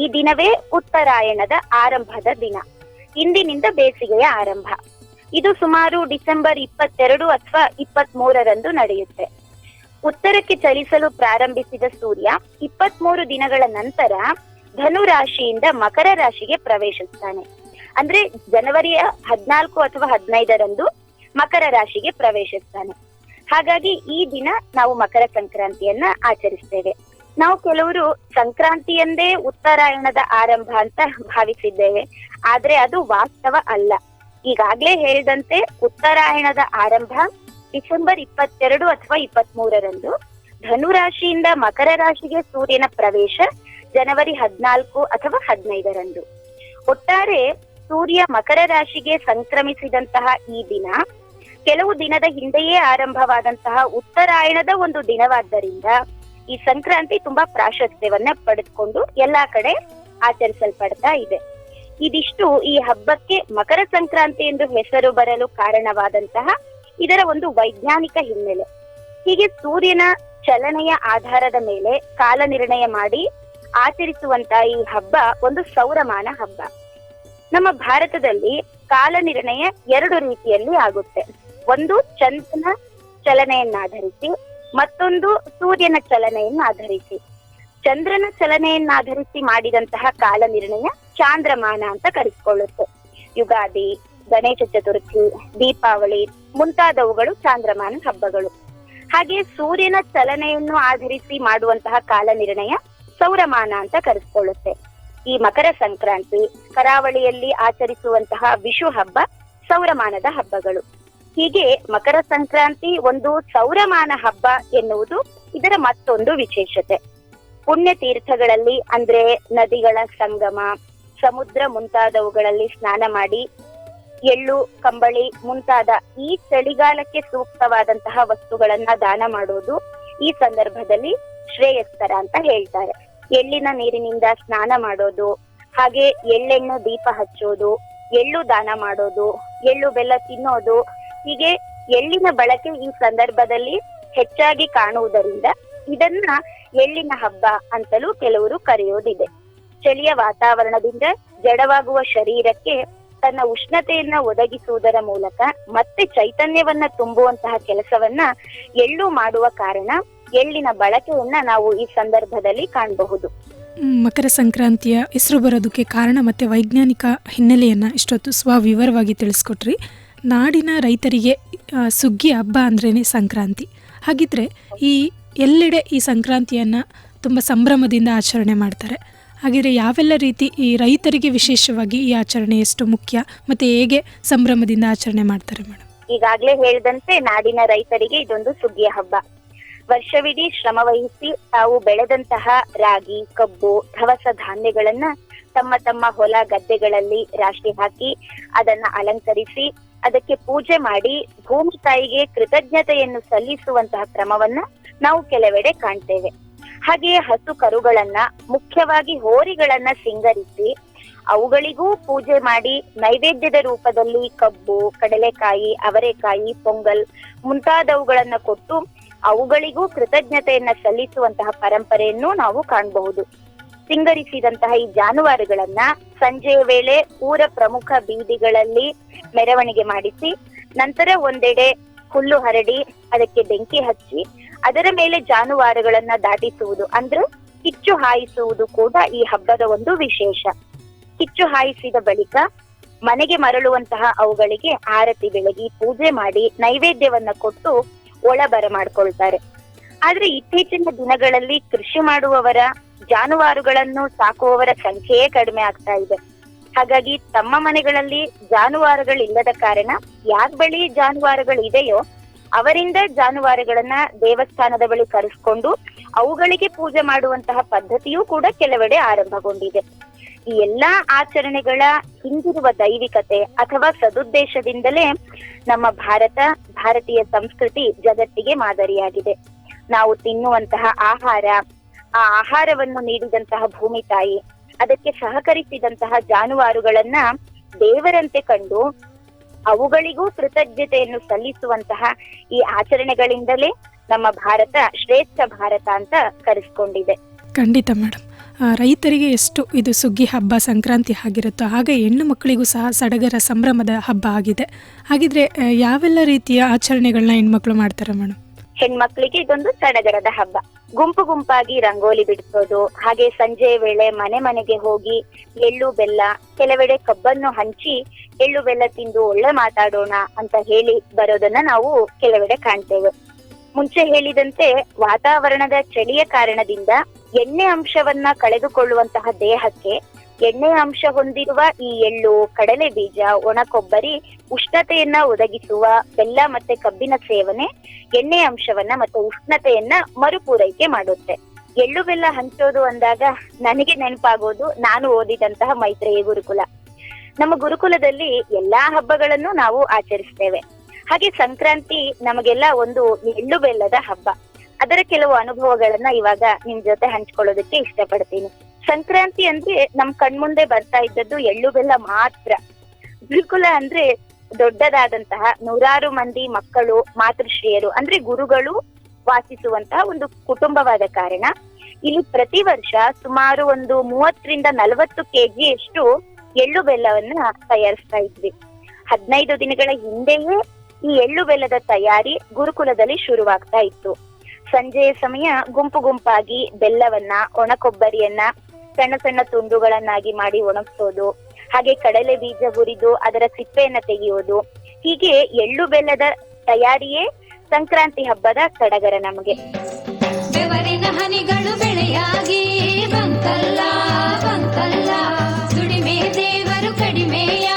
ಈ ದಿನವೇ ಉತ್ತರಾಯಣದ ಆರಂಭದ ದಿನ. ಇಂದಿನಿಂದ ಬೇಸಿಗೆಯ ಆರಂಭ. ಇದು ಸುಮಾರು ಡಿಸೆಂಬರ್ ಇಪ್ಪತ್ತೆರಡು ಅಥವಾ ಇಪ್ಪತ್ತ್ ಮೂರರಂದು ನಡೆಯುತ್ತೆ. ಉತ್ತರಕ್ಕೆ ಚಲಿಸಲು ಪ್ರಾರಂಭಿಸಿದ ಸೂರ್ಯ ಇಪ್ಪತ್ತ್ ಮೂರು ದಿನಗಳ ನಂತರ ಧನು ರಾಶಿಯಿಂದ ಮಕರ ರಾಶಿಗೆ ಪ್ರವೇಶಿಸ್ತಾನೆ. ಅಂದ್ರೆ ಜನವರಿಯ ಹದಿನಾಲ್ಕು ಅಥವಾ ಹದಿನೈದರಂದು ಮಕರ ರಾಶಿಗೆ ಪ್ರವೇಶಿಸ್ತಾನೆ. ಹಾಗಾಗಿ ಈ ದಿನ ನಾವು ಮಕರ ಸಂಕ್ರಾಂತಿಯನ್ನ ಆಚರಿಸ್ತೇವೆ. ನಾವು ಕೆಲವರು ಸಂಕ್ರಾಂತಿಯಂದೇ ಉತ್ತರಾಯಣದ ಆರಂಭ ಅಂತ ಭಾವಿಸಿದ್ದೇವೆ. ಆದ್ರೆ ಅದು ವಾಸ್ತವ ಅಲ್ಲ. ಈಗಾಗ್ಲೇ ಹೇಳಿದಂತೆ ಉತ್ತರಾಯಣದ ಆರಂಭ ಡಿಸೆಂಬರ್ ಇಪ್ಪತ್ತೆರಡು ಅಥವಾ ಇಪ್ಪತ್ತ್ ಮೂರರಂದು ಧನು ರಾಶಿಯಿಂದ ಮಕರ ರಾಶಿಗೆ ಸೂರ್ಯನ ಪ್ರವೇಶ ಜನವರಿ ಹದಿನಾಲ್ಕು ಅಥವಾ ಹದಿನೈದರಂದು. ಒಟ್ಟಾರೆ ಸೂರ್ಯ ಮಕರ ರಾಶಿಗೆ ಸಂಕ್ರಮಿಸಿದಂತಹ ಈ ದಿನ ಕೆಲವು ದಿನದ ಹಿಂದೆಯೇ ಆರಂಭವಾದಂತಹ ಉತ್ತರಾಯಣದ ಒಂದು ದಿನವಾದ್ದರಿಂದ ಈ ಸಂಕ್ರಾಂತಿ ತುಂಬಾ ಪ್ರಾಶಸ್ತ್ಯವನ್ನ ಪಡೆದುಕೊಂಡು ಎಲ್ಲಾ ಕಡೆ ಆಚರಿಸಲ್ಪಡ್ತಾ ಇದೆ. ಇದಿಷ್ಟು ಈ ಹಬ್ಬಕ್ಕೆ ಮಕರ ಸಂಕ್ರಾಂತಿ ಎಂದು ಹೆಸರು ಬರಲು ಕಾರಣವಾದಂತಹ ಇದರ ಒಂದು ವೈಜ್ಞಾನಿಕ ಹಿನ್ನೆಲೆ. ಹೀಗೆ ಸೂರ್ಯನ ಚಲನೆಯ ಆಧಾರದ ಮೇಲೆ ಕಾಲ ನಿರ್ಣಯ ಮಾಡಿ ಆಚರಿಸುವಂತ ಈ ಹಬ್ಬ ಒಂದು ಸೌರಮಾನ ಹಬ್ಬ. ನಮ್ಮ ಭಾರತದಲ್ಲಿ ಕಾಲ ನಿರ್ಣಯ ಎರಡು ರೀತಿಯಲ್ಲಿ ಆಗುತ್ತೆ. ಒಂದು ಚಂದ್ರನ ಚಲನೆಯನ್ನಾಧರಿಸಿ, ಮತ್ತೊಂದು ಸೂರ್ಯನ ಚಲನೆಯನ್ನ ಆಧರಿಸಿ ಚಂದ್ರನ ಚಲನೆಯನ್ನಾಧರಿಸಿ ಮಾಡಿದಂತಹ ಕಾಲ ನಿರ್ಣಯ ಚಾಂದ್ರಮಾನ ಅಂತ ಕರೆಸಿಕೊಳ್ಳುತ್ತೆ. ಯುಗಾದಿ, ಗಣೇಶ ಚತುರ್ಥಿ, ದೀಪಾವಳಿ ಮುಂತಾದವುಗಳು ಚಾಂದ್ರಮಾನ ಹಬ್ಬಗಳು. ಹಾಗೆ ಸೂರ್ಯನ ಚಲನೆಯನ್ನು ಆಧರಿಸಿ ಮಾಡುವಂತಹ ಕಾಲ ನಿರ್ಣಯ ಸೌರಮಾನ ಅಂತ ಕರೆಸಿಕೊಳ್ಳುತ್ತೆ. ಈ ಮಕರ ಸಂಕ್ರಾಂತಿ ಕರಾವಳಿಯಲ್ಲಿ ಆಚರಿಸುವಂತಹ ವಿಷು ಹಬ್ಬ ಸೌರಮಾನದ ಹಬ್ಬಗಳು. ಹೀಗೆ ಮಕರ ಸಂಕ್ರಾಂತಿ ಒಂದು ಸೌರಮಾನ ಹಬ್ಬ ಎನ್ನುವುದು ಇದರ ಮತ್ತೊಂದು ವಿಶೇಷತೆ. ಪುಣ್ಯ ತೀರ್ಥಗಳಲ್ಲಿ ಅಂದ್ರೆ ನದಿಗಳ ಸಂಗಮ, ಸಮುದ್ರ ಮುಂತಾದವುಗಳಲ್ಲಿ ಸ್ನಾನ ಮಾಡಿ, ಎಳ್ಳು, ಕಂಬಳಿ ಮುಂತಾದ ಈ ಚಳಿಗಾಲಕ್ಕೆ ಸೂಕ್ತವಾದಂತಹ ವಸ್ತುಗಳನ್ನ ದಾನ ಮಾಡೋದು ಈ ಸಂದರ್ಭದಲ್ಲಿ ಶ್ರೇಯಸ್ಕರ ಅಂತ ಹೇಳ್ತಾರೆ. ಎಳ್ಳಿನ ನೀರಿನಿಂದ ಸ್ನಾನ ಮಾಡೋದು, ಹಾಗೆ ಎಳ್ಳೆಣ್ಣು ದೀಪ ಹಚ್ಚೋದು, ಎಳ್ಳು ದಾನ ಮಾಡೋದು, ಎಳ್ಳು ಬೆಲ್ಲ ತಿನ್ನೋದು ಹೀಗೆ ಎಳ್ಳಿನ ಬಳಕೆ ಈ ಸಂದರ್ಭದಲ್ಲಿ ಹೆಚ್ಚಾಗಿ ಕಾಣುವುದರಿಂದ ಇದನ್ನ ಎಳ್ಳಿನ ಹಬ್ಬ ಅಂತಲೂ ಕೆಲವರು ಕರೆಯೋದಿದೆ. ಚಳಿಯ ವಾತಾವರಣದಿಂದ ಜಡವಾಗುವ ಶರೀರಕ್ಕೆ ತನ್ನ ಉಷ್ಣತೆಯನ್ನ ಒದಗಿಸುವುದರ ಮೂಲಕ ಮತ್ತೆ ಚೈತನ್ಯವನ್ನ ತುಂಬುವಂತಹ ಕೆಲಸವನ್ನ ಎಳ್ಳು ಮಾಡುವ ಕಾರಣ ಎಳ್ಳಿನ ಬಳಕೆಯನ್ನ ನಾವು ಈ ಸಂದರ್ಭದಲ್ಲಿ ಕಾಣಬಹುದು. ಮಕರ ಸಂಕ್ರಾಂತಿಯ ಹೆಸರು ಬರೋದಕ್ಕೆ ಕಾರಣ ಮತ್ತೆ ವೈಜ್ಞಾನಿಕ ಹಿನ್ನೆಲೆಯನ್ನ ಇಷ್ಟೊತ್ತು ಸ್ವವಿವರವಾಗಿ ತಿಳಿಸ್ಕೊಟ್ರಿ. ನಾಡಿನ ರೈತರಿಗೆ ಸುಗ್ಗಿ ಹಬ್ಬ ಅಂದ್ರೇ ಸಂಕ್ರಾಂತಿ. ಹಾಗಿದ್ರೆ ಈ ಎಲ್ಲೆಡೆ ಈ ಸಂಕ್ರಾಂತಿಯನ್ನು ತುಂಬ ಸಂಭ್ರಮದಿಂದ ಆಚರಣೆ ಮಾಡ್ತಾರೆ. ಹಾಗಿದ್ರೆ ಯಾವೆಲ್ಲ ರೀತಿ ಈ ರೈತರಿಗೆ ವಿಶೇಷವಾಗಿ ಈ ಆಚರಣೆ ಎಷ್ಟು ಮುಖ್ಯ ಮತ್ತೆ ಹೇಗೆ ಸಂಭ್ರಮದಿಂದ ಆಚರಣೆ ಮಾಡ್ತಾರೆ ಮೇಡಮ್? ಈಗಾಗ್ಲೇ ಹೇಳಿದಂತೆ ನಾಡಿನ ರೈತರಿಗೆ ಇದೊಂದು ಸುಗ್ಗಿಯ ಹಬ್ಬ. ವರ್ಷವಿಡೀ ಶ್ರಮ ವಹಿಸಿ ತಾವು ಬೆಳೆದಂತಹ ರಾಗಿ, ಕಬ್ಬು, ದವಸ ಧಾನ್ಯಗಳನ್ನ ತಮ್ಮ ತಮ್ಮ ಹೊಲ ಗದ್ದೆಗಳಲ್ಲಿ ರಾಶಿ ಹಾಕಿ ಅದನ್ನ ಅಲಂಕರಿಸಿ ಅದಕ್ಕೆ ಪೂಜೆ ಮಾಡಿ ಭೂಮಿ ತಾಯಿಗೆ ಕೃತಜ್ಞತೆಯನ್ನು ಸಲ್ಲಿಸುವಂತಹ ಕ್ರಮವನ್ನ ನಾವು ಕೆಲವೆಡೆ ಕಾಣ್ತೇವೆ. ಹಾಗೆಯೇ ಹಸು ಕರುಗಳನ್ನ ಮುಖ್ಯವಾಗಿ ಹೋರಿಗಳನ್ನ ಸಿಂಗರಿಸಿ ಅವುಗಳಿಗೂ ಪೂಜೆ ಮಾಡಿ ನೈವೇದ್ಯದ ರೂಪದಲ್ಲಿ ಕಬ್ಬು, ಕಡಲೆಕಾಯಿ, ಅವರೆಕಾಯಿ, ಪೊಂಗಲ್ ಮುಂತಾದವುಗಳನ್ನ ಕೊಟ್ಟು ಅವುಗಳಿಗೂ ಕೃತಜ್ಞತೆಯನ್ನ ಸಲ್ಲಿಸುವಂತಹ ಪರಂಪರೆಯನ್ನು ನಾವು ಕಾಣಬಹುದು. ಸಿಂಗರಿಸಿದಂತಹ ಈ ಜಾನುವಾರುಗಳನ್ನ ಸಂಜೆಯ ವೇಳೆ ಊರ ಪ್ರಮುಖ ಬೀದಿಗಳಲ್ಲಿ ಮೆರವಣಿಗೆ ಮಾಡಿಸಿ, ನಂತರ ಒಂದೆಡೆ ಹುಲ್ಲು ಹರಡಿ ಅದಕ್ಕೆ ಬೆಂಕಿ ಹಚ್ಚಿ, ಅದರ ಮೇಲೆ ಜಾನುವಾರುಗಳನ್ನ ದಾಟಿಸುವುದು ಅಂದ್ರೆ ಕಿಚ್ಚು ಹಾಯಿಸುವುದು ಕೂಡ ಈ ಹಬ್ಬದ ಒಂದು ವಿಶೇಷ. ಕಿಚ್ಚು ಹಾಯಿಸಿದ ಬಳಿಕ ಮನೆಗೆ ಮರಳುವಂತಹ ಅವುಗಳಿಗೆ ಆರತಿ ಬೆಳಗಿ ಪೂಜೆ ಮಾಡಿ ನೈವೇದ್ಯವನ್ನ ಕೊಟ್ಟು ಒಳಬರ ಮಾಡ್ಕೊಳ್ತಾರೆ. ಆದ್ರೆ ಇತ್ತೀಚಿನ ದಿನಗಳಲ್ಲಿ ಕೃಷಿ ಮಾಡುವವರ ಜಾನುವಾರುಗಳನ್ನು ಸಾಕುವವರ ಸಂಖ್ಯೆಯೇ ಕಡಿಮೆ ಆಗ್ತಾ ಇದೆ. ಹಾಗಾಗಿ ತಮ್ಮ ಮನೆಗಳಲ್ಲಿ ಜಾನುವಾರುಗಳಿಲ್ಲದ ಕಾರಣ ಯಾರ ಬಳಿ ಜಾನುವಾರುಗಳಿದೆಯೋ ಅವರಿಂದ ಜಾನುವಾರುಗಳನ್ನ ದೇವಸ್ಥಾನದ ಬಳಿ ಕರೆಸ್ಕೊಂಡು ಅವುಗಳಿಗೆ ಪೂಜೆ ಮಾಡುವಂತಹ ಪದ್ಧತಿಯೂ ಕೂಡ ಕೆಲವೆಡೆ ಆರಂಭಗೊಂಡಿದೆ. ಈ ಎಲ್ಲಾ ಆಚರಣೆಗಳ ಹಿಂದಿರುವ ದೈವಿಕತೆ ಅಥವಾ ಸದುದ್ದೇಶದಿಂದಲೇ ನಮ್ಮ ಭಾರತ, ಭಾರತೀಯ ಸಂಸ್ಕೃತಿ ಜಗತ್ತಿಗೆ ಮಾದರಿಯಾಗಿದೆ. ನಾವು ತಿನ್ನುವಂತಹ ಆಹಾರ ಆ ಆಹಾರವನ್ನು ನೀಡಿದಂತಹ ಭೂಮಿ ತಾಯಿ, ಅದಕ್ಕೆ ಸಹಕರಿಸಿದಂತಹ ಜಾನುವಾರುಗಳನ್ನ ದೇವರಂತೆ ಕಂಡು ಅವುಗಳಿಗೂ ಕೃತಜ್ಞತೆಯನ್ನು ಸಲ್ಲಿಸುವಂತಹ ಈ ಆಚರಣೆಗಳಿಂದಲೇ ನಮ್ಮ ಭಾರತ ಶ್ರೇಷ್ಠ ಭಾರತ ಅಂತ ಕರೆಸ್ಕೊಂಡಿದೆ. ಖಂಡಿತ ಮೇಡಮ್ ರೈತರಿಗೆ ಎಷ್ಟು ಇದು ಸುಗ್ಗಿ ಹಬ್ಬ, ಸಂಕ್ರಾಂತಿ ಆಗಿರುತ್ತೋ ಹಾಗೆ ಹೆಣ್ಣು ಮಕ್ಕಳಿಗೂ ಸಹ ಸಡಗರ ಸಂಭ್ರಮದ ಹಬ್ಬ ಆಗಿದೆ. ಹಾಗಿದ್ರೆ ಯಾವೆಲ್ಲ ರೀತಿಯ ಆಚರಣೆಗಳನ್ನ ಹೆಣ್ಮಕ್ಳು ಮಾಡ್ತಾರೆ ಮೇಡಮ್ ಹೆಣ್ಮಕ್ಳಿಗೆ ಇದೊಂದು ಸಡಗರದ ಹಬ್ಬ. ಗುಂಪು ಗುಂಪಾಗಿ ರಂಗೋಲಿ ಬಿಡಿಸೋದು ಹಾಗೆ ಸಂಜೆ ವೇಳೆ ಮನೆ ಮನೆಗೆ ಹೋಗಿ ಎಳ್ಳು, ಬೆಲ್ಲ, ಕೆಲವೆಡೆ ಕಬ್ಬನ್ನು ಹಂಚಿ ಎಳ್ಳು, ಬೆಲ್ಲ ತಿಂದು ಒಳ್ಳೆ ಮಾತಾಡೋಣ ಅಂತ ಹೇಳಿ ಬರೋದನ್ನ ನಾವು ಕೆಲವೆಡೆ ಕಾಣ್ತೇವೆ. ಮುಂಚೆ ಹೇಳಿದಂತೆ ವಾತಾವರಣದ ಚಳಿಯ ಕಾರಣದಿಂದ ಎಣ್ಣೆ ಅಂಶವನ್ನ ಕಳೆದುಕೊಳ್ಳುವಂತಹ ದೇಹಕ್ಕೆ ಎಣ್ಣೆ ಅಂಶ ಹೊಂದಿರುವ ಈ ಎಳ್ಳು, ಕಡಲೆ ಬೀಜ, ಒಣ ಕೊಬ್ಬರಿ, ಉಷ್ಣತೆಯನ್ನ ಒದಗಿಸುವ ಬೆಲ್ಲ ಮತ್ತೆ ಕಬ್ಬಿನ ಸೇವನೆ, ಎಣ್ಣೆ ಅಂಶವನ್ನ ಮತ್ತೆ ಉಷ್ಣತೆಯನ್ನ ಮರುಪೂರೈಕೆ ಮಾಡುತ್ತೆ. ಎಳ್ಳು ಬೆಲ್ಲ ಹಂಚೋದು ಅಂದಾಗ ನನಗೆ ನೆನಪಾಗೋದು ನಾನು ಓದಿದಂತಹ ಮೈತ್ರೇಯ ಗುರುಕುಲ. ನಮ್ಮ ಗುರುಕುಲದಲ್ಲಿ ಎಲ್ಲಾ ಹಬ್ಬಗಳನ್ನು ನಾವು ಆಚರಿಸ್ತೇವೆ. ಹಾಗೆ ಸಂಕ್ರಾಂತಿ ನಮಗೆಲ್ಲ ಒಂದು ಎಳ್ಳು ಬೆಲ್ಲದ ಹಬ್ಬ. ಅದರ ಕೆಲವು ಅನುಭವಗಳನ್ನ ಇವಾಗ ನಿಮ್ ಜೊತೆ ಹಂಚ್ಕೊಳ್ಳೋದಕ್ಕೆ ಇಷ್ಟಪಡ್ತೀನಿ. ಸಂಕ್ರಾಂತಿ ಅಂದ್ರೆ ನಮ್ ಕಣ್ಮುಂದೆ ಬರ್ತಾ ಇದ್ದದ್ದು ಎಳ್ಳು ಬೆಲ್ಲ ಮಾತ್ರ. ಗುರುಕುಲ ಅಂದ್ರೆ ದೊಡ್ಡದಾದಂತಹ ನೂರಾರು ಮಂದಿ ಮಕ್ಕಳು ಮಾತೃಶ್ರೀಯರು ಅಂದ್ರೆ ಗುರುಗಳು ವಾಸಿಸುವಂತಹ ಒಂದು ಕುಟುಂಬವಾದ ಕಾರಣ ಇಲ್ಲಿ ಪ್ರತಿ ವರ್ಷ ಸುಮಾರು ಒಂದು ಮೂವತ್ತರಿಂದ ನಲವತ್ತು ಕೆಜಿಯಷ್ಟು ಎಳ್ಳು ಬೆಲ್ಲವನ್ನ ತಯಾರಿಸ್ತಾ ಇದ್ವಿ. ಹದಿನೈದು ದಿನಗಳ ಹಿಂದೆಯೇ ಈ ಎಳ್ಳು ಬೆಲ್ಲದ ತಯಾರಿ ಗುರುಕುಲದಲ್ಲಿ ಶುರುವಾಗ್ತಾ ಇತ್ತು. ಸಂಜೆಯ ಸಮಯ ಗುಂಪು ಗುಂಪಾಗಿ ಬೆಲ್ಲವನ್ನ ಒಣ ಕೊಬ್ಬರಿಯನ್ನ ಸಣ್ಣ ಸಣ್ಣ ತುಂಡುಗಳನ್ನಾಗಿ ಮಾಡಿ ಒಣಗಿಸೋದು, ಹಾಗೆ ಕಡಲೆ ಬೀಜ ಹುರಿದು ಅದರ ಸಿಪ್ಪೆಯನ್ನ ತೆಗೆಯೋದು. ಹೀಗೆ ಎಳ್ಳು ಬೆಲ್ಲದ ತಯಾರಿಯೇ ಸಂಕ್ರಾಂತಿ ಹಬ್ಬದ ಕಡಗರ ನಮಗೆ. ಬೆವರಿನ ಹನಿಗಳು ಬೆಳೆಯಾಗಿ ಬಂತಲ್ಲ ಬಂತಲ್ಲ. ದುಡಿಮೆ ದೇವರು ಕಡಿಮೆಯ?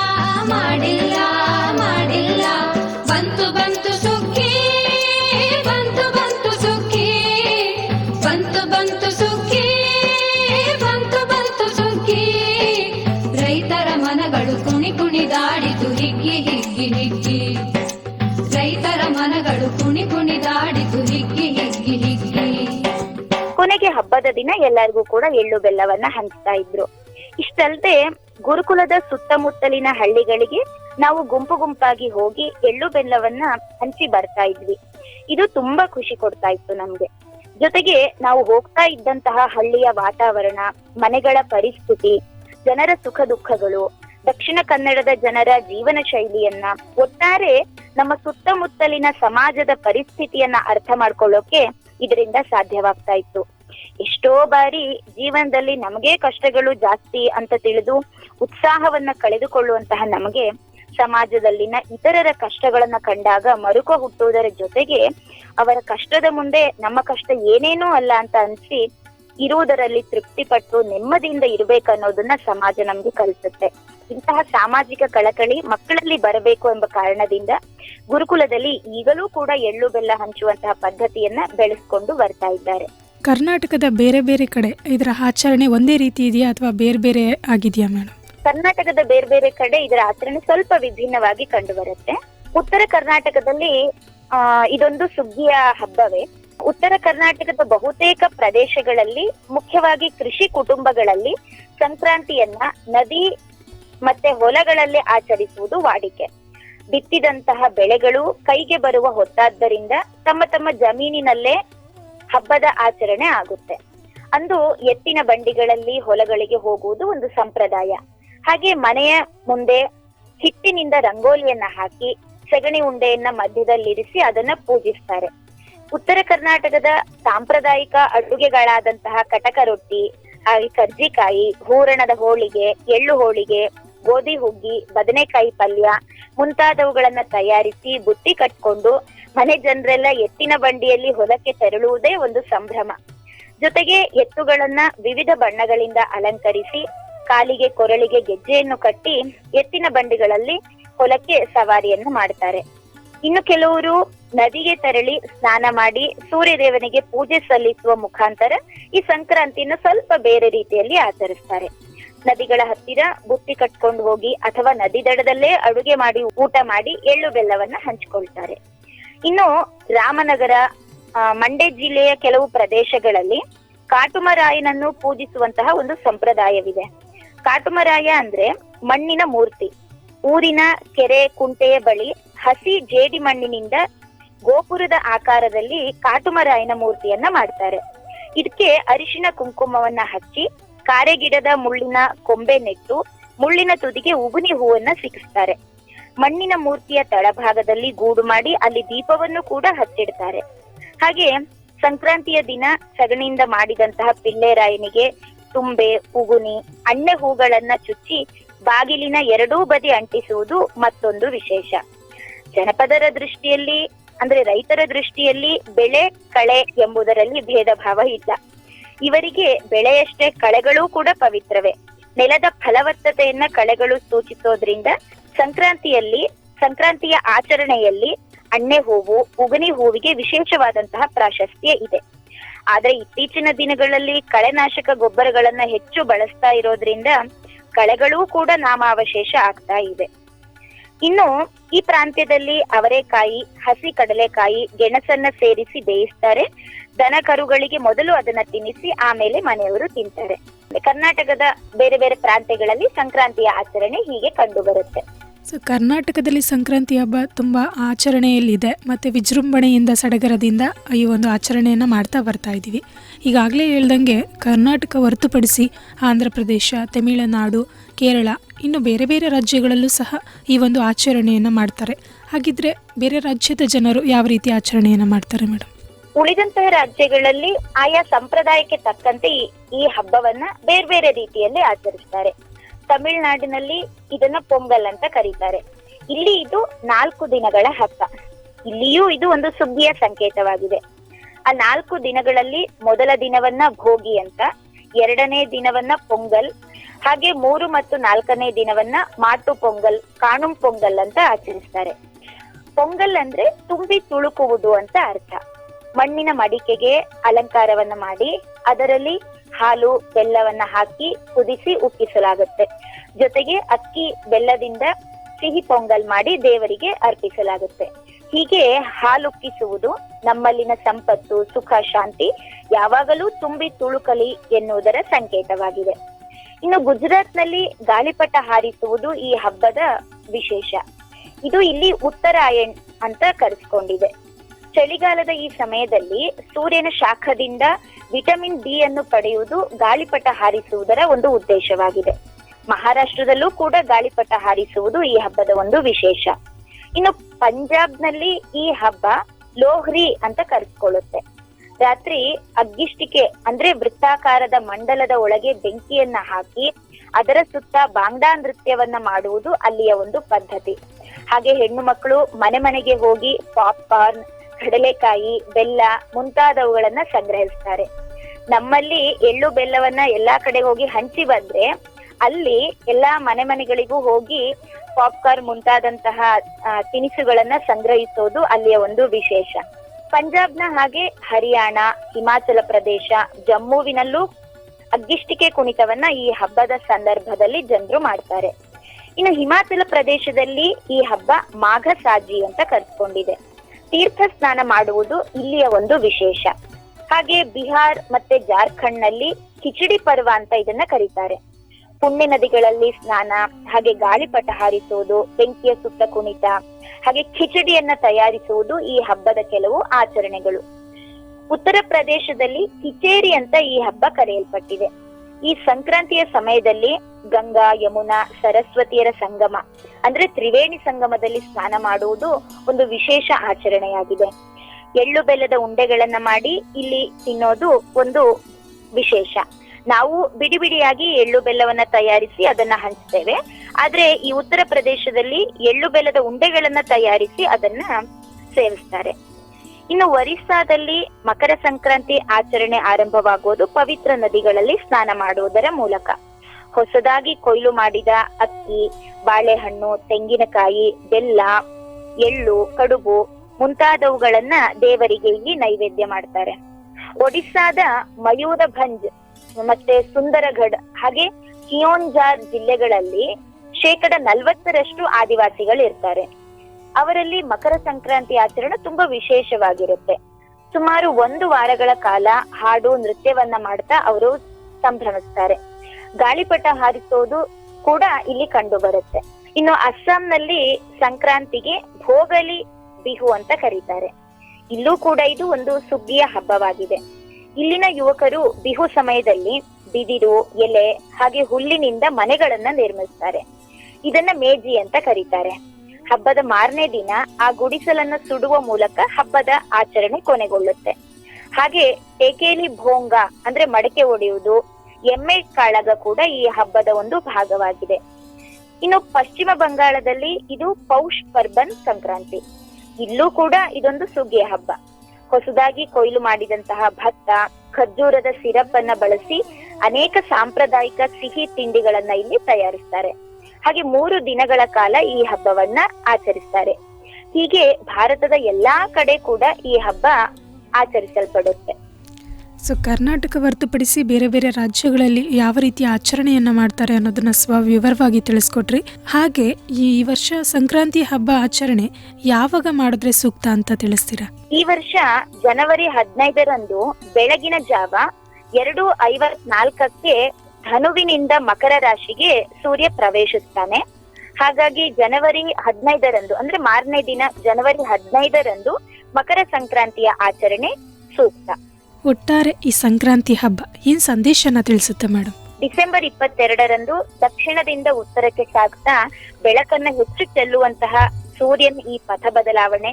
ಹಬ್ಬದ ದಿನ ಎಲ್ಲರಿಗೂ ಕೂಡ ಎಳ್ಳು ಬೆಲ್ಲವನ್ನ ಹಂಚ್ತಾ ಇದ್ರು. ಇಷ್ಟಲ್ದೆ ಗುರುಕುಲದ ಸುತ್ತಮುತ್ತಲಿನ ಹಳ್ಳಿಗಳಿಗೆ ನಾವು ಗುಂಪು ಗುಂಪಾಗಿ ಹೋಗಿ ಎಳ್ಳು ಬೆಲ್ಲವನ್ನ ಹಂಚಿ ಬರ್ತಾ ಇದ್ವಿ. ಇದು ತುಂಬಾ ಖುಷಿ ಕೊಡ್ತಾ ಇತ್ತು ನಮ್ಗೆ. ಜೊತೆಗೆ ನಾವು ಹೋಗ್ತಾ ಇದ್ದಂತಹ ಹಳ್ಳಿಯ ವಾತಾವರಣ, ಮನೆಗಳ ಪರಿಸ್ಥಿತಿ, ಜನರ ಸುಖ ದುಃಖಗಳು, ದಕ್ಷಿಣ ಕನ್ನಡದ ಜನರ ಜೀವನ ಶೈಲಿಯನ್ನ, ಒಟ್ಟಾರೆ ನಮ್ಮ ಸುತ್ತಮುತ್ತಲಿನ ಸಮಾಜದ ಪರಿಸ್ಥಿತಿಯನ್ನ ಅರ್ಥ ಮಾಡ್ಕೊಳ್ಳೋಕೆ ಇದರಿಂದ ಸಾಧ್ಯವಾಗ್ತಾ ಇತ್ತು. ಎಷ್ಟೋ ಬಾರಿ ಜೀವನದಲ್ಲಿ ನಮಗೆ ಕಷ್ಟಗಳು ಜಾಸ್ತಿ ಅಂತ ತಿಳಿದು ಉತ್ಸಾಹವನ್ನ ಕಳೆದುಕೊಳ್ಳುವಂತಹ ನಮಗೆ ಸಮಾಜದಲ್ಲಿನ ಇತರರ ಕಷ್ಟಗಳನ್ನ ಕಂಡಾಗ ಮರುಕ ಹುಟ್ಟುವುದರ ಜೊತೆಗೆ ಅವರ ಕಷ್ಟದ ಮುಂದೆ ನಮ್ಮ ಕಷ್ಟ ಏನೇನೂ ಅಲ್ಲ ಅಂತ ಅನ್ಸಿ ಇರುವುದರಲ್ಲಿ ತೃಪ್ತಿಪಟ್ಟು ನೆಮ್ಮದಿಯಿಂದ ಇರ್ಬೇಕನ್ನೋದನ್ನ ಸಮಾಜ ನಮ್ಗೆ ಕಲಿಸುತ್ತೆ. ಇಂತಹ ಸಾಮಾಜಿಕ ಕಳಕಳಿ ಮಕ್ಕಳಲ್ಲಿ ಬರಬೇಕು ಎಂಬ ಕಾರಣದಿಂದ ಗುರುಕುಲದಲ್ಲಿ ಈಗಲೂ ಕೂಡ ಎಳ್ಳು ಬೆಲ್ಲ ಹಂಚುವಂತಹ ಪದ್ಧತಿಯನ್ನ ಬೆಳೆಸ್ಕೊಂಡು ಬರ್ತಾ ಇದ್ದಾರೆ. ಕರ್ನಾಟಕದ ಬೇರೆ ಬೇರೆ ಕಡೆ ಇದರ ಆಚರಣೆ ಒಂದೇ ರೀತಿ ಇದೆಯಾ ಅಥವಾ ಬೇರೆ ಬೇರೆ ಆಗಿದೆಯಾ ಮೇಡಮ್? ಕರ್ನಾಟಕದ ಬೇರೆ ಬೇರೆ ಕಡೆ ಇದರ ಆಚರಣೆ ಸ್ವಲ್ಪ ವಿಭಿನ್ನವಾಗಿ ಕಂಡು ಬರುತ್ತೆ ಉತ್ತರ ಕರ್ನಾಟಕದಲ್ಲಿ ಇದೊಂದು ಸುಗ್ಗಿಯ ಹಬ್ಬವೇ. ಉತ್ತರ ಕರ್ನಾಟಕದ ಬಹುತೇಕ ಪ್ರದೇಶಗಳಲ್ಲಿ, ಮುಖ್ಯವಾಗಿ ಕೃಷಿ ಕುಟುಂಬಗಳಲ್ಲಿ ಸಂಕ್ರಾಂತಿಯನ್ನ ನದಿ ಮತ್ತೆ ಹೊಲಗಳಲ್ಲಿ ಆಚರಿಸುವುದು ವಾಡಿಕೆ. ಬಿತ್ತಿದಂತಹ ಬೆಳೆಗಳು ಕೈಗೆ ಬರುವ ಹೊತ್ತಾದ್ದರಿಂದ ತಮ್ಮ ತಮ್ಮ ಜಮೀನಿನಲ್ಲೇ ಹಬ್ಬದ ಆಚರಣೆ ಆಗುತ್ತೆ. ಅಂದು ಎತ್ತಿನ ಬಂಡಿಗಳಲ್ಲಿ ಹೊಲಗಳಿಗೆ ಹೋಗುವುದು ಒಂದು ಸಂಪ್ರದಾಯ. ಹಾಗೆ ಮನೆಯ ಮುಂದೆ ಹಿಟ್ಟಿನಿಂದ ರಂಗೋಲಿಯನ್ನ ಹಾಕಿ ಸಗಣಿ ಉಂಡೆಯನ್ನ ಮಧ್ಯದಲ್ಲಿರಿಸಿ ಅದನ್ನ ಪೂಜಿಸ್ತಾರೆ. ಉತ್ತರ ಕರ್ನಾಟಕದ ಸಾಂಪ್ರದಾಯಿಕ ಅಡುಗೆಗಳಾದಂತಹ ಕಟಕ ರೊಟ್ಟಿ ಹಾಗೆ ಕರ್ಜಿಕಾಯಿ, ಹೂರಣದ ಹೋಳಿಗೆ, ಎಳ್ಳು ಹೋಳಿಗೆ, ಗೋಧಿ ಹುಗ್ಗಿ, ಬದನೆಕಾಯಿ ಪಲ್ಯ ಮುಂತಾದವುಗಳನ್ನ ತಯಾರಿಸಿ ಬುತ್ತಿ ಕಟ್ಕೊಂಡು ಮನೆ ಜನರೆಲ್ಲ ಎತ್ತಿನ ಬಂಡಿಯಲ್ಲಿ ಹೊಲಕ್ಕೆ ತೆರಳುವುದೇ ಒಂದು ಸಂಭ್ರಮ. ಜೊತೆಗೆ ಎತ್ತುಗಳನ್ನ ವಿವಿಧ ಬಣ್ಣಗಳಿಂದ ಅಲಂಕರಿಸಿ, ಕಾಲಿಗೆ ಕೊರಳಿಗೆ ಗೆಜ್ಜೆಯನ್ನು ಕಟ್ಟಿ ಎತ್ತಿನ ಬಂಡಿಗಳಲ್ಲಿ ಹೊಲಕ್ಕೆ ಸವಾರಿಯನ್ನು ಮಾಡ್ತಾರೆ. ಇನ್ನು ಕೆಲವರು ನದಿಗೆ ತೆರಳಿ ಸ್ನಾನ ಮಾಡಿ ಸೂರ್ಯದೇವನಿಗೆ ಪೂಜೆ ಸಲ್ಲಿಸುವ ಮುಖಾಂತರ ಈ ಸಂಕ್ರಾಂತಿಯನ್ನು ಸ್ವಲ್ಪ ಬೇರೆ ರೀತಿಯಲ್ಲಿ ಆಚರಿಸ್ತಾರೆ. ನದಿಗಳ ಹತ್ತಿರ ಬುತ್ತಿ ಕಟ್ಕೊಂಡು ಹೋಗಿ ಅಥವಾ ನದಿ ದಡದಲ್ಲೇ ಅಡುಗೆ ಮಾಡಿ ಊಟ ಮಾಡಿ ಎಳ್ಳು ಬೆಲ್ಲವನ್ನ ಹಂಚ್ಕೊಳ್ತಾರೆ. ಇನ್ನು ರಾಮನಗರ ಮಂಡ್ಯ ಜಿಲ್ಲೆಯ ಕೆಲವು ಪ್ರದೇಶಗಳಲ್ಲಿ ಕಾಟುಮರಾಯನನ್ನು ಪೂಜಿಸುವಂತಹ ಒಂದು ಸಂಪ್ರದಾಯವಿದೆ. ಕಾಟುಮರಾಯ ಅಂದ್ರೆ ಮಣ್ಣಿನ ಮೂರ್ತಿ. ಊರಿನ ಕೆರೆ ಕುಂಟೆಯ ಬಳಿ ಹಸಿ ಜೇಡಿ ಮಣ್ಣಿನಿಂದ ಗೋಪುರದ ಆಕಾರದಲ್ಲಿ ಕಾಟುಮರಾಯನ ಮೂರ್ತಿಯನ್ನ ಮಾಡ್ತಾರೆ. ಇದಕ್ಕೆ ಅರಿಶಿನ ಕುಂಕುಮವನ್ನ ಹಚ್ಚಿ ಕಾರೆಗಿಡದ ಮುಳ್ಳಿನ ಕೊಂಬೆ ನೆಟ್ಟು ಮುಳ್ಳಿನ ತುದಿಗೆ ಉಗುನಿ ಹೂವನ್ನ ಸಿಕ್ಕಿಸ್ತಾರೆ ಮಣ್ಣಿನ ಮೂರ್ತಿಯ ತಳಭಾಗದಲ್ಲಿ ಗೂಡು ಮಾಡಿ ಅಲ್ಲಿ ದೀಪವನ್ನು ಕೂಡ ಹಚ್ಚಿಡ್ತಾರೆ. ಹಾಗೆ ಸಂಕ್ರಾಂತಿಯ ದಿನ ಸಗಣಿಯಿಂದ ಮಾಡಿದಂತಹ ಪಿಳ್ಳೆರಾಯನಿಗೆ ತುಂಬೆ, ಉಗುನಿ, ಅಣ್ಣೆ ಹೂಗಳನ್ನ ಚುಚ್ಚಿ ಬಾಗಿಲಿನ ಎರಡೂ ಬದಿ ಅಂಟಿಸುವುದು ಮತ್ತೊಂದು ವಿಶೇಷ. ಜನಪದರ ದೃಷ್ಟಿಯಲ್ಲಿ ಅಂದ್ರೆ ರೈತರ ದೃಷ್ಟಿಯಲ್ಲಿ ಬೆಳೆ, ಕಳೆ ಎಂಬುದರಲ್ಲಿ ಭೇದ ಭಾವ ಇಲ್ಲ. ಇವರಿಗೆ ಬೆಳೆಯಷ್ಟೇ ಕಳೆಗಳೂ ಕೂಡ ಪವಿತ್ರವೇ. ನೆಲದ ಫಲವತ್ತತೆಯನ್ನ ಕಳೆಗಳು ಸೂಚಿಸೋದ್ರಿಂದ ಸಂಕ್ರಾಂತಿಯಲ್ಲಿ, ಸಂಕ್ರಾಂತಿಯ ಆಚರಣೆಯಲ್ಲಿ ಅಣ್ಣೆ ಹೂವು ಉಗನಿ ಹೂವಿಗೆ ವಿಶೇಷವಾದಂತಹ ಪ್ರಾಶಸ್ತ್ಯ ಇದೆ. ಆದ್ರೆ ಇತ್ತೀಚಿನ ದಿನಗಳಲ್ಲಿ ಕಳೆನಾಶಕ ಗೊಬ್ಬರಗಳನ್ನ ಹೆಚ್ಚು ಬಳಸ್ತಾ ಇರೋದ್ರಿಂದ ಕಳೆಗಳೂ ಕೂಡ ನಾಮಾವಶೇಷ ಆಗ್ತಾ ಇದೆ. ಇನ್ನು ಈ ಪ್ರಾಂತ್ಯದಲ್ಲಿ ಅವರೆಕಾಯಿ, ಹಸಿ ಕಡಲೆಕಾಯಿ, ಗೆಣಸನ್ನ ಸೇರಿಸಿ ಬೇಯಿಸ್ತಾರೆ. ದನ ಕರುಗಳಿಗೆ ಮೊದಲು ಅದನ್ನ ತಿನ್ನಿಸಿ ಆಮೇಲೆ ಮನೆಯವರು ತಿಂತಾರೆ. ಕರ್ನಾಟಕದ ಬೇರೆ ಬೇರೆ ಪ್ರಾಂತ್ಯಗಳಲ್ಲಿ ಸಂಕ್ರಾಂತಿಯ ಆಚರಣೆ ಹೀಗೆ ಕಂಡು ಬರುತ್ತೆ. ಸೊ ಕರ್ನಾಟಕದಲ್ಲಿ ಸಂಕ್ರಾಂತಿ ಹಬ್ಬ ತುಂಬ ಆಚರಣೆಯಲ್ಲಿದೆ. ಮತ್ತು ವಿಜೃಂಭಣೆಯಿಂದ ಸಡಗರದಿಂದ ಈ ಒಂದು ಆಚರಣೆಯನ್ನು ಮಾಡ್ತಾ ಬರ್ತಾ ಇದ್ದೀವಿ. ಈಗಾಗಲೇ ಹೇಳ್ದಂಗೆ ಕರ್ನಾಟಕ ಹೊರತುಪಡಿಸಿ ಆಂಧ್ರ ಪ್ರದೇಶ, ತಮಿಳುನಾಡು, ಕೇರಳ, ಇನ್ನು ಬೇರೆ ಬೇರೆ ರಾಜ್ಯಗಳಲ್ಲೂ ಸಹ ಈ ಒಂದು ಆಚರಣೆಯನ್ನು ಮಾಡ್ತಾರೆ. ಹಾಗಿದ್ರೆ ಬೇರೆ ರಾಜ್ಯದ ಜನರು ಯಾವ ರೀತಿ ಆಚರಣೆಯನ್ನು ಮಾಡ್ತಾರೆ ಮೇಡಮ್ ಉಳಿದಂತಹ ರಾಜ್ಯಗಳಲ್ಲಿ ಆಯಾ ಸಂಪ್ರದಾಯಕ್ಕೆ ತಕ್ಕಂತೆ ಈ- ಹಬ್ಬವನ್ನ ಬೇರೆ ಬೇರೆ ರೀತಿಯಲ್ಲಿ ಆಚರಿಸ್ತಾರೆ. ತಮಿಳುನಾಡಿನಲ್ಲಿ ಇದನ್ನ ಪೊಂಗಲ್ ಅಂತ ಕರೀತಾರೆ. ಇಲ್ಲಿ ಇದು ನಾಲ್ಕು ದಿನಗಳ ಹಬ್ಬ. ಇಲ್ಲಿಯೂ ಇದು ಒಂದು ಸುಗ್ಗಿಯ ಸಂಕೇತವಾಗಿದೆ. ಆ ನಾಲ್ಕು ದಿನಗಳಲ್ಲಿ ಮೊದಲ ದಿನವನ್ನ ಭೋಗಿ ಅಂತ, ಎರಡನೇ ದಿನವನ್ನ ಪೊಂಗಲ್, ಹಾಗೆ ಮೂರು ಮತ್ತು ನಾಲ್ಕನೇ ದಿನವನ್ನ ಮಾಟು ಪೊಂಗಲ್, ಕಾಣುಂ ಪೊಂಗಲ್ ಅಂತ ಆಚರಿಸ್ತಾರೆ. ಪೊಂಗಲ್ ಅಂದ್ರೆ ತುಂಬಿ ತುಳುಕುವುದು ಅಂತ ಅರ್ಥ. ಮಣ್ಣಿನ ಮಡಿಕೆಗೆ ಅಲಂಕಾರವನ್ನ ಮಾಡಿ, ಅದರಲ್ಲಿ ಹಾಲು, ಬೆಲ್ಲವನ್ನ ಹಾಕಿ ಕುದಿಸಿ ಉಕ್ಕಿಸಲಾಗುತ್ತೆ ಜೊತೆಗೆ ಅಕ್ಕಿ, ಬೆಲ್ಲದಿಂದ ಸಿಹಿ ಪೊಂಗಲ್ ಮಾಡಿ ದೇವರಿಗೆ ಅರ್ಪಿಸಲಾಗುತ್ತೆ. ಹೀಗೆ ಹಾಲುಕ್ಕಿಸುವುದು ನಮ್ಮಲ್ಲಿನ ಸಂಪತ್ತು, ಸುಖ, ಶಾಂತಿ, ಯಾವಾಗಲೂ ತುಂಬಿ ತುಳುಕಲಿ ಎನ್ನುವುದರ ಸಂಕೇತವಾಗಿದೆ. ಇನ್ನು ಗುಜರಾತ್ನಲ್ಲಿ ಗಾಳಿಪಟ ಹಾರಿಸುವುದು ಈ ಹಬ್ಬದ ವಿಶೇಷ. ಇದು ಇಲ್ಲಿ ಉತ್ತರಾಯಣ್ ಅಂತ ಕರೆಸ್ಕೊಂಡಿದೆ. ಚಳಿಗಾಲದ ಈ ಸಮಯದಲ್ಲಿ ಸೂರ್ಯನ ಶಾಖದಿಂದ ವಿಟಮಿನ್ ಡಿ ಅನ್ನು ಪಡೆಯುವುದು ಗಾಳಿಪಟ ಹಾರಿಸುವುದರ ಒಂದು ಉದ್ದೇಶವಾಗಿದೆ. ಮಹಾರಾಷ್ಟ್ರದಲ್ಲೂ ಕೂಡ ಗಾಳಿಪಟ ಹಾರಿಸುವುದು ಈ ಹಬ್ಬದ ಒಂದು ವಿಶೇಷ. ಇನ್ನು ಪಂಜಾಬ್ನಲ್ಲಿ ಈ ಹಬ್ಬ ಲೋಹ್ರಿ ಅಂತ ಕರೆಸ್ಕೊಳ್ಳುತ್ತೆ ರಾತ್ರಿ ಅಗ್ಗಿಷ್ಟಿಕೆ ಅಂದ್ರೆ ವೃತ್ತಾಕಾರದ ಮಂಡಲದ ಒಳಗೆ ಬೆಂಕಿಯನ್ನ ಹಾಕಿ ಅದರ ಸುತ್ತ ಬಾಂಗ್ಡಾ ನೃತ್ಯವನ್ನ ಮಾಡುವುದು ಅಲ್ಲಿಯ ಒಂದು ಪದ್ಧತಿ. ಹಾಗೆ ಹೆಣ್ಣು ಮಕ್ಕಳು ಮನೆ ಮನೆಗೆ ಹೋಗಿ ಪಾಪ್ಕಾರ್ನ್ ಕಡಲೆಕಾಯಿ, ಬೆಲ್ಲ ಮುಂತಾದವುಗಳನ್ನ ಸಂಗ್ರಹಿಸ್ತಾರೆ. ನಮ್ಮಲ್ಲಿ ಎಳ್ಳು ಬೆಲ್ಲವನ್ನ ಎಲ್ಲಾ ಕಡೆ ಹೋಗಿ ಹಂಚಿ ಬಂದ್ರೆ ಅಲ್ಲಿ ಎಲ್ಲಾ ಮನೆ ಮನೆಗಳಿಗೂ ಹೋಗಿ ಪಾಪ್ಕಾರ್ನ್ ಮುಂತಾದಂತಹ ತಿನಿಸುಗಳನ್ನ ಸಂಗ್ರಹಿಸೋದು ಅಲ್ಲಿಯ ಒಂದು ವಿಶೇಷ. ಪಂಜಾಬ್ನ ಹಾಗೆ ಹರಿಯಾಣ, ಹಿಮಾಚಲ ಪ್ರದೇಶ, ಜಮ್ಮುವಿನಲ್ಲೂ ಅಗ್ಗಿಷ್ಟಿಕೆ ಕುಣಿತವನ್ನ ಈ ಹಬ್ಬದ ಸಂದರ್ಭದಲ್ಲಿ ಜನರು ಮಾಡ್ತಾರೆ. ಇನ್ನು ಹಿಮಾಚಲ ಪ್ರದೇಶದಲ್ಲಿ ಈ ಹಬ್ಬ ಮಾಘ ಸಾಜಿ ಅಂತ ಕರೆಸ್ಕೊಂಡಿದೆ. ತೀರ್ಥ ಸ್ನಾನ ಮಾಡುವುದು ಇಲ್ಲಿಯ ಒಂದು ವಿಶೇಷ. ಹಾಗೆ ಬಿಹಾರ್ ಮತ್ತೆ ಜಾರ್ಖಂಡ್ನಲ್ಲಿ ಕಿಚಡಿ ಪರ್ವ ಅಂತ ಇದನ್ನ ಕರೀತಾರೆ. ಪುಣ್ಯ ನದಿಗಳಲ್ಲಿ ಸ್ನಾನ, ಹಾಗೆ ಗಾಳಿಪಟ ಹಾರಿಸುವುದು, ಬೆಂಕಿಯ ಸುತ್ತ ಕುಣಿತ, ಹಾಗೆ ಖಿಚಡಿಯನ್ನ ತಯಾರಿಸುವುದು ಈ ಹಬ್ಬದ ಕೆಲವು ಆಚರಣೆಗಳು. ಉತ್ತರ ಪ್ರದೇಶದಲ್ಲಿ ಕಿಚೇರಿ ಅಂತ ಈ ಹಬ್ಬ ಕರೆಯಲ್ಪಟ್ಟಿದೆ. ಈ ಸಂಕ್ರಾಂತಿಯ ಸಮಯದಲ್ಲಿ ಗಂಗಾ, ಯಮುನಾ, ಸರಸ್ವತಿಯರ ಸಂಗಮ. ಅಂದ್ರೆ ತ್ರಿವೇಣಿ ಸಂಗಮದಲ್ಲಿ ಸ್ನಾನ ಮಾಡುವುದು ಒಂದು ವಿಶೇಷ ಆಚರಣೆಯಾಗಿದೆ. ಎಳ್ಳು ಬೆಲ್ಲದ ಉಂಡೆಗಳನ್ನ ಮಾಡಿ ಇಲ್ಲಿ ತಿನ್ನೋದು ಒಂದು ವಿಶೇಷ. ನಾವು ಬಿಡಿ ಬಿಡಿಯಾಗಿ ಎಳ್ಳು ಬೆಲ್ಲವನ್ನ ತಯಾರಿಸಿ ಅದನ್ನ ಹಂಚ್ತೇವೆ. ಆದ್ರೆ ಈ ಉತ್ತರ ಪ್ರದೇಶದಲ್ಲಿ ಎಳ್ಳು ಬೆಲ್ಲದ ಉಂಡೆಗಳನ್ನ ತಯಾರಿಸಿ ಅದನ್ನ ಸೇವಿಸ್ತಾರೆ. ಇನ್ನು ಒರಿಸ್ಸಾದಲ್ಲಿ ಮಕರ ಸಂಕ್ರಾಂತಿ ಆಚರಣೆ ಆರಂಭವಾಗುವುದು ಪವಿತ್ರ ನದಿಗಳಲ್ಲಿ ಸ್ನಾನ ಮಾಡುವುದರ ಮೂಲಕ. ಹೊಸದಾಗಿ ಕೊಯ್ಲು ಮಾಡಿದ ಅಕ್ಕಿ, ಬಾಳೆಹಣ್ಣು, ತೆಂಗಿನಕಾಯಿ, ಬೆಲ್ಲ, ಎಳ್ಳು, ಕಡುಬು ಮುಂತಾದವುಗಳನ್ನ ದೇವರಿಗೆ ಇಲ್ಲಿ ನೈವೇದ್ಯ ಮಾಡ್ತಾರೆ. ಒಡಿಸ್ಸಾದ ಮಯೂರಭಂಜ್ ಮತ್ತೆ ಸುಂದರಗಢ್ ಹಾಗೆ ಕಿಯೋನ್ಜಾರ್ ಜಿಲ್ಲೆಗಳಲ್ಲಿ ಶೇಕಡ ನಲ್ವತ್ತರಷ್ಟು ಆದಿವಾಸಿಗಳು ಇರ್ತಾರೆ. ಅವರಲ್ಲಿ ಮಕರ ಸಂಕ್ರಾಂತಿ ಆಚರಣೆ ತುಂಬಾ ವಿಶೇಷವಾಗಿರುತ್ತೆ. ಸುಮಾರು ಒಂದು ವಾರಗಳ ಕಾಲ ಹಾಡು, ನೃತ್ಯವನ್ನ ಮಾಡ್ತಾ ಅವರು ಸಂಭ್ರಮಿಸ್ತಾರೆ. ಗಾಳಿಪಟ ಹಾರಿಸೋದು ಕೂಡ ಇಲ್ಲಿ ಕಂಡು ಬರುತ್ತೆ ಇನ್ನು ಅಸ್ಸಾಂನಲ್ಲಿ ಸಂಕ್ರಾಂತಿಗೆ ಭೋಗಲಿ ಬಿಹು ಅಂತ ಕರೀತಾರೆ. ಇಲ್ಲೂ ಕೂಡ ಇದು ಒಂದು ಸುಗ್ಗಿಯ ಹಬ್ಬವಾಗಿದೆ. ಇಲ್ಲಿನ ಯುವಕರು ಬಿಹು ಸಮಯದಲ್ಲಿ ಬಿದಿರು, ಎಲೆ, ಹಾಗೆ ಹುಲ್ಲಿನಿಂದ ಮನೆಗಳನ್ನ ನಿರ್ಮಿಸ್ತಾರೆ. ಇದನ್ನ ಮೇಜಿ ಅಂತ ಕರೀತಾರೆ. ಹಬ್ಬದ ಮಾರನೇ ದಿನ ಆ ಗುಡಿಸಲನ್ನ ಸುಡುವ ಮೂಲಕ ಹಬ್ಬದ ಆಚರಣೆ ಕೊನೆಗೊಳ್ಳುತ್ತೆ. ಹಾಗೆ ಟೇಕೇಲಿ ಭೋಂಗ ಅಂದ್ರೆ ಮಡಕೆ ಒಡೆಯುವುದು ಎಮ್ಮೆ ಕಾಳಗ ಕೂಡ ಈ ಹಬ್ಬದ ಒಂದು ಭಾಗವಾಗಿದೆ. ಇನ್ನು ಪಶ್ಚಿಮ ಬಂಗಾಳದಲ್ಲಿ ಇದು ಪೌಷ್ ಪರ್ಬನ್ ಸಂಕ್ರಾಂತಿ. ಇಲ್ಲೂ ಕೂಡ ಇದೊಂದು ಸುಗ್ಗಿಯ ಹಬ್ಬ. ಹೊಸದಾಗಿ ಕೊಯ್ಲು ಮಾಡಿದಂತಹ ಭತ್ತ, ಖರ್ಜೂರದ ಸಿರಪ್ ಅನ್ನ ಬಳಸಿ ಅನೇಕ ಸಾಂಪ್ರದಾಯಿಕ ಸಿಹಿ ತಿಂಡಿಗಳನ್ನ ಇಲ್ಲಿ ತಯಾರಿಸ್ತಾರೆ. ಹಾಗೆ ಮೂರು ದಿನಗಳ ಕಾಲ ಈ ಹಬ್ಬವನ್ನ ಆಚರಿಸ್ತಾರೆ. ಹೀಗೆ ಭಾರತದ ಎಲ್ಲಾ ಕಡೆ ಕೂಡ ಈ ಹಬ್ಬ ಆಚರಿಸಲ್ಪಡುತ್ತೆ. ಸೊ ಕರ್ನಾಟಕ ಹೊರತುಪಡಿಸಿ ಬೇರೆ ಬೇರೆ ರಾಜ್ಯಗಳಲ್ಲಿ ಯಾವ ರೀತಿಯ ಆಚರಣೆಯನ್ನು ಮಾಡ್ತಾರೆ ಅನ್ನೋದನ್ನ ಸ್ವವಿವರವಾಗಿ ತಿಳಿಸ್ಕೊಟ್ರಿ. ಹಾಗೆ ಈ ವರ್ಷ ಸಂಕ್ರಾಂತಿ ಹಬ್ಬ ಆಚರಣೆ ಯಾವಾಗ ಮಾಡಿದ್ರೆ ಸೂಕ್ತ ಅಂತ ತಿಳಿಸ್ತೀರಾ? ಈ ವರ್ಷ ಜನವರಿ ಹದಿನೈದರಂದು ಬೆಳಗಿನ ಜಾವ ಎರಡು ಐವತ್ನಾಲ್ಕಕ್ಕೆ ಧನುವಿನಿಂದ ಮಕರ ರಾಶಿಗೆ ಸೂರ್ಯ ಪ್ರವೇಶಿಸ್ತಾನೆ. ಹಾಗಾಗಿ ಜನವರಿ ಹದಿನೈದರಂದು ಅಂದ್ರೆ ಮಾರನೇ ದಿನ ಜನವರಿ ಹದಿನೈದರಂದು ಮಕರ ಸಂಕ್ರಾಂತಿಯ ಆಚರಣೆ ಸೂಕ್ತ. ಒಟ್ಟಾರೆ ಈ ಸಂಕ್ರಾಂತಿ ಹಬ್ಬ ಏನ್ ಸಂದೇಶನ ತಿಳಿಸುತ್ತೆ ಮೇಡಮ್ ಡಿಸೆಂಬರ್ ಇಪ್ಪತ್ತೆರಡರಂದು ದಕ್ಷಿಣದಿಂದ ಉತ್ತರಕ್ಕೆ ಸಾಗ್ತಾ ಬೆಳಕನ್ನ ಹೆಚ್ಚು ಚೆಲ್ಲುವಂತಹ ಸೂರ್ಯನ್ ಈ ಪಥ ಬದಲಾವಣೆ,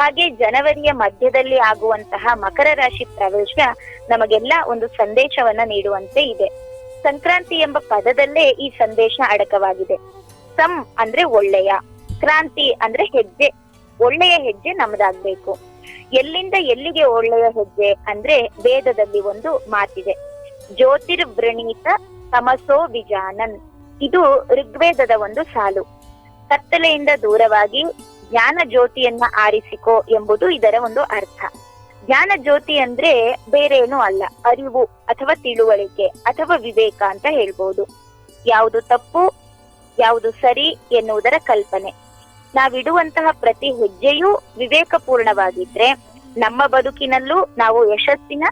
ಹಾಗೆ ಜನವರಿಯ ಮಧ್ಯದಲ್ಲಿ ಆಗುವಂತಹ ಮಕರ ರಾಶಿ ಪ್ರವೇಶ ನಮಗೆಲ್ಲ ಒಂದು ಸಂದೇಶವನ್ನ ನೀಡುವಂತೆ ಇದೆ. ಸಂಕ್ರಾಂತಿ ಎಂಬ ಪದದಲ್ಲೇ ಈ ಸಂದೇಶ ಅಡಕವಾಗಿದೆ. ಸಂ ಅಂದ್ರೆ ಒಳ್ಳೆಯ, ಕ್ರಾಂತಿ ಅಂದ್ರೆ ಹೆಜ್ಜೆ, ಒಳ್ಳೆಯ ಹೆಜ್ಜೆ ನಮ್ದಾಗ್ಬೇಕು. ಎಲ್ಲಿಂದ ಎಲ್ಲಿಗೆ ಒಳ್ಳೆಯ ಹೆಜ್ಜೆ ಅಂದ್ರೆ ವೇದದಲ್ಲಿ ಒಂದು ಮಾತಿದೆ. ಜ್ಯೋತಿರ್ವೃಣೀತ ತಮಸೋ ವಿಜಾನನ್. ಇದು ಋಗ್ವೇದದ ಒಂದು ಸಾಲು. ಕತ್ತಲೆಯಿಂದ ದೂರವಾಗಿ ಜ್ಞಾನ ಜ್ಯೋತಿಯನ್ನ ಆರಿಸಿಕೋ ಎಂಬುದು ಇದರ ಒಂದು ಅರ್ಥ. ಜ್ಞಾನ ಜ್ಯೋತಿ ಅಂದ್ರೆ ಬೇರೇನೂ ಅಲ್ಲ, ಅರಿವು ಅಥವಾ ತಿಳುವಳಿಕೆ ಅಥವಾ ವಿವೇಕ ಅಂತ ಹೇಳ್ಬೋದು. ಯಾವುದು ತಪ್ಪು, ಯಾವುದು ಸರಿ ಎನ್ನುವುದರ ಕಲ್ಪನೆ. ನಾವಿಡುವಂತಹ ಪ್ರತಿ ಹೆಜ್ಜೆಯೂ ವಿವೇಕಪೂರ್ಣವಾಗಿದ್ರೆ ನಮ್ಮ ಬದುಕಿನಲ್ಲೂ ನಾವು ಯಶಸ್ಸಿನ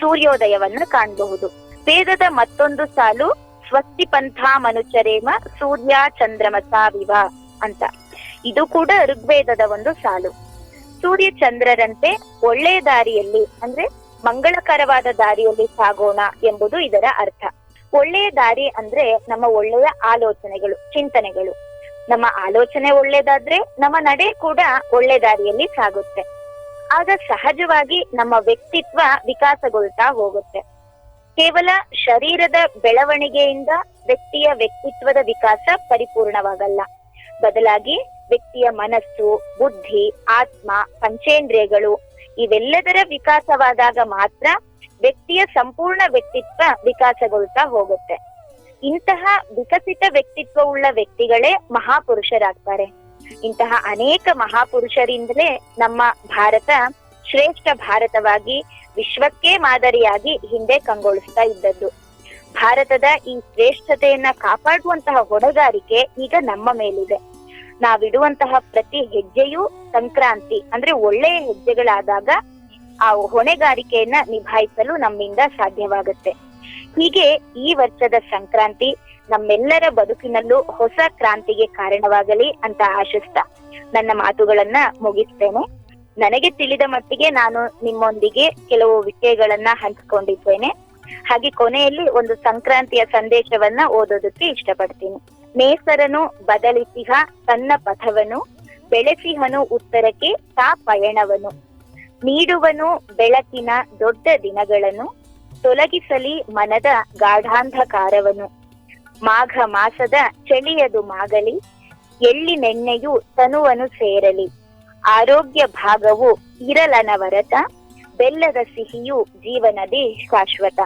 ಸೂರ್ಯೋದಯವನ್ನು ಕಾಣಬಹುದು. ವೇದದ ಮತ್ತೊಂದು ಸಾಲು, ಸ್ವಸ್ತಿ ಪಂಥ ಮನುಚರೇಮ ಸೂರ್ಯ ಚಂದ್ರಮಸಾವಿವ ಅಂತ. ಇದು ಕೂಡ ಋಗ್ವೇದದ ಒಂದು ಸಾಲು. ಸೂರ್ಯ ಚಂದ್ರರಂತೆ ಒಳ್ಳೆ ದಾರಿಯಲ್ಲಿ, ಅಂದ್ರೆ ಮಂಗಳಕರವಾದ ದಾರಿಯಲ್ಲಿ ಸಾಗೋಣ ಎಂಬುದು ಇದರ ಅರ್ಥ. ಒಳ್ಳೆಯ ದಾರಿ ಅಂದ್ರೆ ನಮ್ಮ ಒಳ್ಳೆಯ ಆಲೋಚನೆಗಳು, ಚಿಂತನೆಗಳು. ನಮ್ಮ ಆಲೋಚನೆ ಒಳ್ಳೇದಾದ್ರೆ ನಮ್ಮ ನಡೆ ಕೂಡ ಒಳ್ಳೆ ದಾರಿಯಲ್ಲಿ ಸಾಗುತ್ತೆ. ಆಗ ಸಹಜವಾಗಿ ನಮ್ಮ ವ್ಯಕ್ತಿತ್ವ ವಿಕಾಸಗೊಳ್ತಾ ಹೋಗುತ್ತೆ. ಕೇವಲ ಶರೀರದ ಬೆಳವಣಿಗೆಯಿಂದ ವ್ಯಕ್ತಿಯ ವ್ಯಕ್ತಿತ್ವದ ವಿಕಾಸ ಪರಿಪೂರ್ಣವಾಗಲ್ಲ. ಬದಲಾಗಿ ವ್ಯಕ್ತಿಯ ಮನಸ್ಸು, ಬುದ್ಧಿ, ಆತ್ಮ, ಪಂಚೇಂದ್ರಿಯಗಳು ಇವೆಲ್ಲದರ ವಿಕಾಸವಾದಾಗ ಮಾತ್ರ ವ್ಯಕ್ತಿಯ ಸಂಪೂರ್ಣ ವ್ಯಕ್ತಿತ್ವ ವಿಕಾಸಗೊಳ್ತಾ ಹೋಗುತ್ತೆ. ಇಂತಹ ವಿಕಸಿತ ವ್ಯಕ್ತಿತ್ವವುಳ್ಳ ವ್ಯಕ್ತಿಗಳೇ ಮಹಾಪುರುಷರಾಗ್ತಾರೆ. ಇಂತಹ ಅನೇಕ ಮಹಾಪುರುಷರಿಂದಲೇ ನಮ್ಮ ಭಾರತ ಶ್ರೇಷ್ಠ ಭಾರತವಾಗಿ, ವಿಶ್ವಕ್ಕೆ ಮಾದರಿಯಾಗಿ ಹಿಂದೆ ಕಂಗೊಳಿಸ್ತಾ ಇದ್ದದ್ದು. ಭಾರತದ ಈ ಶ್ರೇಷ್ಠತೆಯನ್ನ ಕಾಪಾಡುವಂತಹ ಹೊಣೆಗಾರಿಕೆ ಈಗ ನಮ್ಮ ಮೇಲಿದೆ. ನಾವಿಡುವಂತಹ ಪ್ರತಿ ಹೆಜ್ಜೆಯೂ ಸಂಕ್ರಾಂತಿ, ಅಂದ್ರೆ ಒಳ್ಳೆಯ ಹೆಜ್ಜೆಗಳಾದಾಗ ಆ ಹೊಣೆಗಾರಿಕೆಯನ್ನ ನಿಭಾಯಿಸಲು ನಮ್ಮಿಂದ ಸಾಧ್ಯವಾಗುತ್ತೆ. ಹೀಗೆ ಈ ವರ್ಷದ ಸಂಕ್ರಾಂತಿ ನಮ್ಮೆಲ್ಲರ ಬದುಕಿನಲ್ಲೂ ಹೊಸ ಕ್ರಾಂತಿಗೆ ಕಾರಣವಾಗಲಿ ಅಂತ ಆಶಿಸ್ತಾ ನನ್ನ ಮಾತುಗಳನ್ನ ಮುಗಿಸ್ತೇನೆ. ನನಗೆ ತಿಳಿದ ಮಟ್ಟಿಗೆ ನಾನು ನಿಮ್ಮೊಂದಿಗೆ ಕೆಲವು ವಿಷಯಗಳನ್ನ ಹಂಚಿಕೊಂಡಿದ್ದೇನೆ. ಹಾಗೆ ಕೊನೆಯಲ್ಲಿ ಒಂದು ಸಂಕ್ರಾಂತಿಯ ಸಂದೇಶವನ್ನ ಓದೋದಕ್ಕೆ ಇಷ್ಟಪಡ್ತೀನಿ. ಮೇಸರನು ಬದಲಿಸಿಹ ತನ್ನ ಪಥವನು, ಬೆಳೆಸಿಹನು ಉತ್ತರಕ್ಕೆ ತಾ ಪಯಣವನು. ನೀಡುವನು ಬೆಳಕಿನ ದೊಡ್ಡ ದಿನಗಳನ್ನು ತೊಲಗಿಸಲಿ ಮನದ ಗಾಢಾಂಧಕಾರವನು. ಮಾಘ ಮಾಸದ ಚಳಿಯದು ಮಾಗಲಿ ಎಳ್ಳಿನೆಣ್ಣೆಯು ತನುವನು ಸೇರಲಿ. ಆರೋಗ್ಯ ಭಾಗವು ಇರಲನವರತ ಬೆಲ್ಲದ ಸಿಹಿಯು ಜೀವನದಿ ಶಾಶ್ವತ.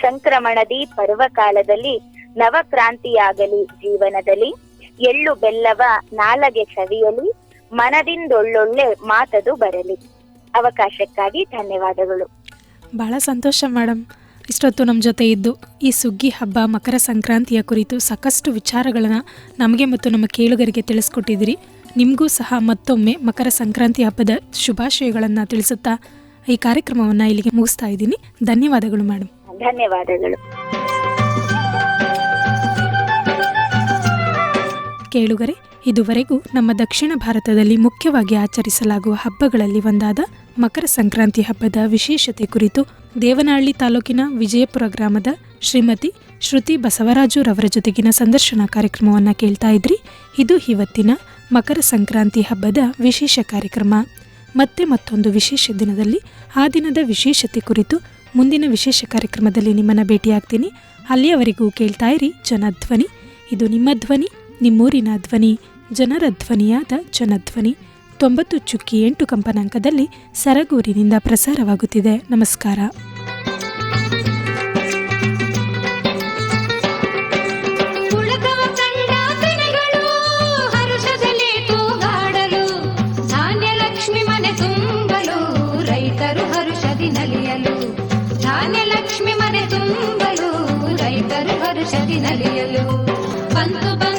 ಸಂಕ್ರಮಣದಿ ಪರ್ವಕಾಲದಲ್ಲಿ ನವಕ್ರಾಂತಿಯಾಗಲಿ ಜೀವನದಲ್ಲಿ, ಎಳ್ಳು ಬೆಲ್ಲವ ನಾಲಗೆ ಸವಿಯಲಿ, ಮನದಿಂದೊಳ್ಳೊಳ್ಳೆ ಮಾತದು ಬರಲಿ. ಅವಕಾಶಕ್ಕಾಗಿ ಧನ್ಯವಾದಗಳು. ಭಾಳ ಸಂತೋಷ ಮೇಡಮ್ ಇಷ್ಟೊತ್ತು ನಮ್ಮ ಜೊತೆ ಇದ್ದು ಈ ಸುಗ್ಗಿ ಹಬ್ಬ, ಮಕರ ಸಂಕ್ರಾಂತಿಯ ಕುರಿತು ಸಾಕಷ್ಟು ವಿಚಾರಗಳನ್ನು ನಮಗೆ ಮತ್ತು ನಮ್ಮ ಕೇಳುಗರಿಗೆ ತಿಳಿಸ್ಕೊಟ್ಟಿದ್ದೀರಿ. ನಿಮಗೂ ಸಹ ಮತ್ತೊಮ್ಮೆ ಮಕರ ಸಂಕ್ರಾಂತಿ ಹಬ್ಬದ ಶುಭಾಶಯಗಳನ್ನು ತಿಳಿಸುತ್ತಾ ಈ ಕಾರ್ಯಕ್ರಮವನ್ನು ಇಲ್ಲಿಗೆ ಮುಗಿಸ್ತಾ ಇದ್ದೀನಿ. ಧನ್ಯವಾದಗಳು ಮೇಡಮ್ ಧನ್ಯವಾದಗಳು. ಕೇಳುಗರೆ, ಇದುವರೆಗೂ ನಮ್ಮ ದಕ್ಷಿಣ ಭಾರತದಲ್ಲಿ ಮುಖ್ಯವಾಗಿ ಆಚರಿಸಲಾಗುವ ಹಬ್ಬಗಳಲ್ಲಿ ಒಂದಾದ ಮಕರ ಸಂಕ್ರಾಂತಿ ಹಬ್ಬದ ವಿಶೇಷತೆ ಕುರಿತು ದೇವನಹಳ್ಳಿ ತಾಲೂಕಿನ ವಿಜಯಪುರ ಗ್ರಾಮದ ಶ್ರೀಮತಿ ಶ್ರುತಿ ಬಸವರಾಜು ರವರ ಜೊತೆಗಿನ ಸಂದರ್ಶನ ಕಾರ್ಯಕ್ರಮವನ್ನು ಕೇಳ್ತಾ ಇದ್ರಿ. ಇದು ಇವತ್ತಿನ ಮಕರ ಸಂಕ್ರಾಂತಿ ಹಬ್ಬದ ವಿಶೇಷ ಕಾರ್ಯಕ್ರಮ. ಮತ್ತೆ ಮತ್ತೊಂದು ವಿಶೇಷ ದಿನದಲ್ಲಿ ಆ ದಿನದ ವಿಶೇಷತೆ ಕುರಿತು ಮುಂದಿನ ವಿಶೇಷ ಕಾರ್ಯಕ್ರಮದಲ್ಲಿ ನಿಮ್ಮನ್ನು ಭೇಟಿಯಾಗ್ತೀನಿ. ಅಲ್ಲಿಯವರೆಗೂ ಕೇಳ್ತಾ ಇರಿ, ಜನಧ್ವನಿ. ಇದು ನಿಮ್ಮ ಧ್ವನಿ. ನಿಮ್ಮೂರಿನ ಧ್ವನಿ, ಜನರ ಧ್ವನಿಯಾದ ಜನಧ್ವನಿ, ತೊಂಬತ್ತು ಚುಕ್ಕಿ ಎಂಟು ಕಂಪನಾಂಕದಲ್ಲಿ ಸರಗೂರಿನಿಂದ ಪ್ರಸಾರವಾಗುತ್ತಿದೆ. ನಮಸ್ಕಾರ. ಲಕ್ಷ್ಮಿ ಮನೆ ತುಂಬಲು, ರೈತರು ಹರುಷದಿ ನಲಿಯಲು ಬಂದು